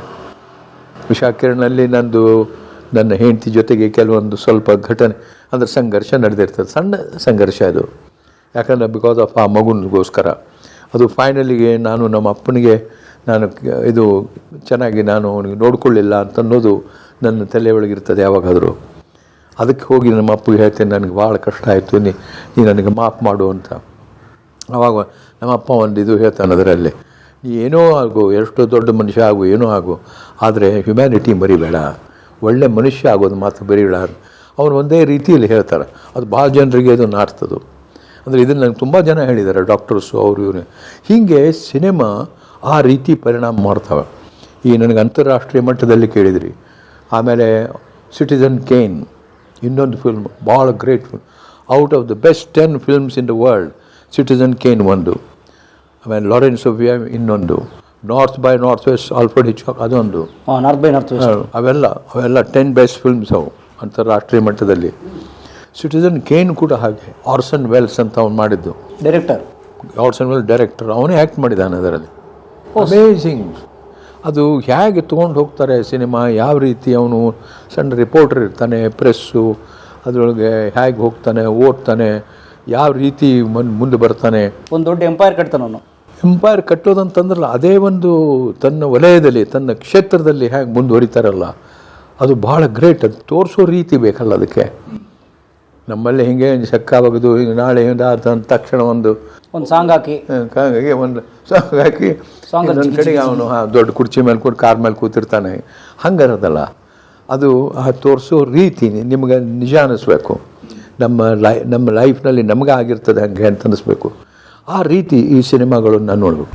ವಿಶಾಖಿರಣಲ್ಲಿ ನಂದು, ನನ್ನ ಹೆಂಡತಿ ಜೊತೆಗೆ ಕೆಲವೊಂದು ಸ್ವಲ್ಪ ಘಟನೆ, ಅಂದರೆ ಸಂಘರ್ಷ ನಡೆದಿರ್ತದೆ. ಸಣ್ಣ ಸಂಘರ್ಷ ಅದು. ಯಾಕಂದರೆ ಬಿಕಾಸ್ ಆಫ್ ಆ ಮಗುನಿಗೋಸ್ಕರ. ಅದು ಫೈನಲಿಗೆ ನಾನು ನಮ್ಮ ಅಪ್ಪನಿಗೆ, ನಾನು ಇದು ಚೆನ್ನಾಗಿ ನಾನು ಅವನಿಗೆ ನೋಡಿಕೊಳ್ಳಿಲ್ಲ ಅಂತ ಅನ್ನೋದು ನನ್ನ ತಲೆ ಒಳಗಿರ್ತದೆ ಯಾವಾಗಾದರೂ. ಅದಕ್ಕೆ ಹೋಗಿ ನಮ್ಮ ಅಪ್ಪಗೆ ಹೇಳ್ತೇನೆ, ನನಗೆ ಭಾಳ ಕಷ್ಟ ಆಯಿತು, ನೀ ನೀ ನನಗೆ ಮಾಫ್ ಮಾಡು ಅಂತ. ಆವಾಗ ನಮ್ಮ ಅಪ್ಪ ಒಂದು ಇದು ಹೇಳ್ತಾನೆ ಅದರಲ್ಲಿ, ನೀ ಏನೋ ಆಗು, ಎಷ್ಟು ದೊಡ್ಡ ಮನುಷ್ಯ ಆಗು, ಏನೋ ಆಗು, ಆದರೆ ಹ್ಯುಮ್ಯಾನಿಟಿ ಮರಿಬೇಡ. ಒಳ್ಳೆ ಮನುಷ್ಯ ಆಗೋದು ಮಾತ್ರ ಬರೀಬೇಡ ಅವ್ರು ಒಂದೇ ರೀತಿಯಲ್ಲಿ ಹೇಳ್ತಾರೆ. ಅದು ಭಾಳ ಜನರಿಗೆ ಅದು ನಾಟ್ತದು ಅಂದರೆ ಇದನ್ನು ನಂಗೆ ತುಂಬ ಜನ ಹೇಳಿದ್ದಾರೆ ಡಾಕ್ಟರ್ಸು ಅವರು ಇವರು. ಹೀಗೆ ಸಿನಿಮಾ ಆ ರೀತಿ ಪರಿಣಾಮ ಮಾಡ್ತವೆ. ಈ ನನಗೆ ಅಂತಾರಾಷ್ಟ್ರೀಯ ಮಟ್ಟದಲ್ಲಿ ಕೇಳಿದ್ರಿ. ಆಮೇಲೆ ಸಿಟಿಸನ್ ಕೇನ್ ಇನ್ನೊಂದು ಫಿಲ್ಮ್ ಭಾಳ great film out of the best ten films in the world Citizen Kane ಒಂದು ಆಮೇಲೆ ಲಾರೆನ್ಸ್ ಸೋಫಿಯಾ ಇನ್ನೊಂದು North by North West Alfred Hitch ಅದೊಂದು ನಾರ್ತ್ ಬೈ ನಾರ್ತ್ ವೆಸ್ಟ್ ಅವೆಲ್ಲ ಅವೆಲ್ಲ ಟೆನ್ ಬೆಸ್ಟ್ ಫಿಲ್ಮ್ಸ್ ಅವು ಅಂತಾರಾಷ್ಟ್ರೀಯ ಮಟ್ಟದಲ್ಲಿ. ಸಿಟಿಸನ್ ಕೇನ್ ಕೂಡ ಹಾಗೆ ಆರ್ಸನ್ ವೆಲ್ಸ್ ಅಂತ ಅವ್ನು ಮಾಡಿದ್ದು. ಡೈರೆಕ್ಟರ್ ಆರ್ಸನ್ ವೆಲ್ ಡೈರೆಕ್ಟರ್ ಅವನೇ ಆ್ಯಕ್ಟ್ ಮಾಡಿದ್ದಾನೆ ಅದರಲ್ಲಿ. ಅಮೇಝಿಂಗ್ ಅದು ಹೇಗೆ ತೊಗೊಂಡು ಹೋಗ್ತಾರೆ ಸಿನಿಮಾ ಯಾವ ರೀತಿ ಅವನು ಸಣ್ಣ ರಿಪೋರ್ಟರ್ ಇರ್ತಾನೆ ಪ್ರೆಸ್ಸು ಅದರೊಳಗೆ ಹೇಗೆ ಹೋಗ್ತಾನೆ ಓದ್ತಾನೆ ಯಾವ ರೀತಿ ಮನ್ ಮುಂದೆ ಬರ್ತಾನೆ. ಒಂದು ದೊಡ್ಡ ಎಂಪೈರ್ ಕಟ್ತಾನೆ ಅವನು. ಎಂಪೈರ್ ಕಟ್ಟೋದಂತಂದ್ರಲ್ಲ ಅದೇ ಒಂದು ತನ್ನ ವಲಯದಲ್ಲಿ ತನ್ನ ಕ್ಷೇತ್ರದಲ್ಲಿ ಹೇಗೆ ಮುಂದುವರಿತಾರಲ್ಲ ಅದು ಭಾಳ ಗ್ರೇಟ್ ಅದು ತೋರಿಸೋ ರೀತಿ ಬೇಕಲ್ಲ ಅದಕ್ಕೆ. ನಮ್ಮಲ್ಲಿ ಹಿಂಗೆ ಸಕ್ಕ ಬಗೆದು ಹಿಂಗೆ ನಾಳೆ ಆದ ತಕ್ಷಣ ಒಂದು ಒಂದು ಸಾಂಗ್ ಹಾಕಿ. ಹಾಗಾಗಿ ಒಂದು ಸಾಂಗ್ ಹಾಕಿ. ಸಾಂಗ್ ಇನ್ನೊಂದು ಕಡೆಗೆ ಅವನು ದೊಡ್ಡ ಕುರ್ಚಿ ಮೇಲೆ ಕೂತು ಕಾರ್ ಮೇಲೆ ಕೂತಿರ್ತಾನೆ. ಹಂಗರದಲ್ಲ. ಅದು ಆ ತೋರಿಸೋ ರೀತಿ ನಿಮ್ಗೆ ನಿಜ ಅನ್ನಿಸ್ಬೇಕು ನಮ್ಮ ಲೈ ನಮ್ಮ ಲೈಫ್ನಲ್ಲಿ ನಮಗೆ ಆಗಿರ್ತದೆ ಹಂಗೆ ಅಂತ ಅನ್ನಿಸ್ಬೇಕು ಆ ರೀತಿ ಈ ಸಿನಿಮಾಗಳನ್ನು ನೋಡ್ಬೇಕು.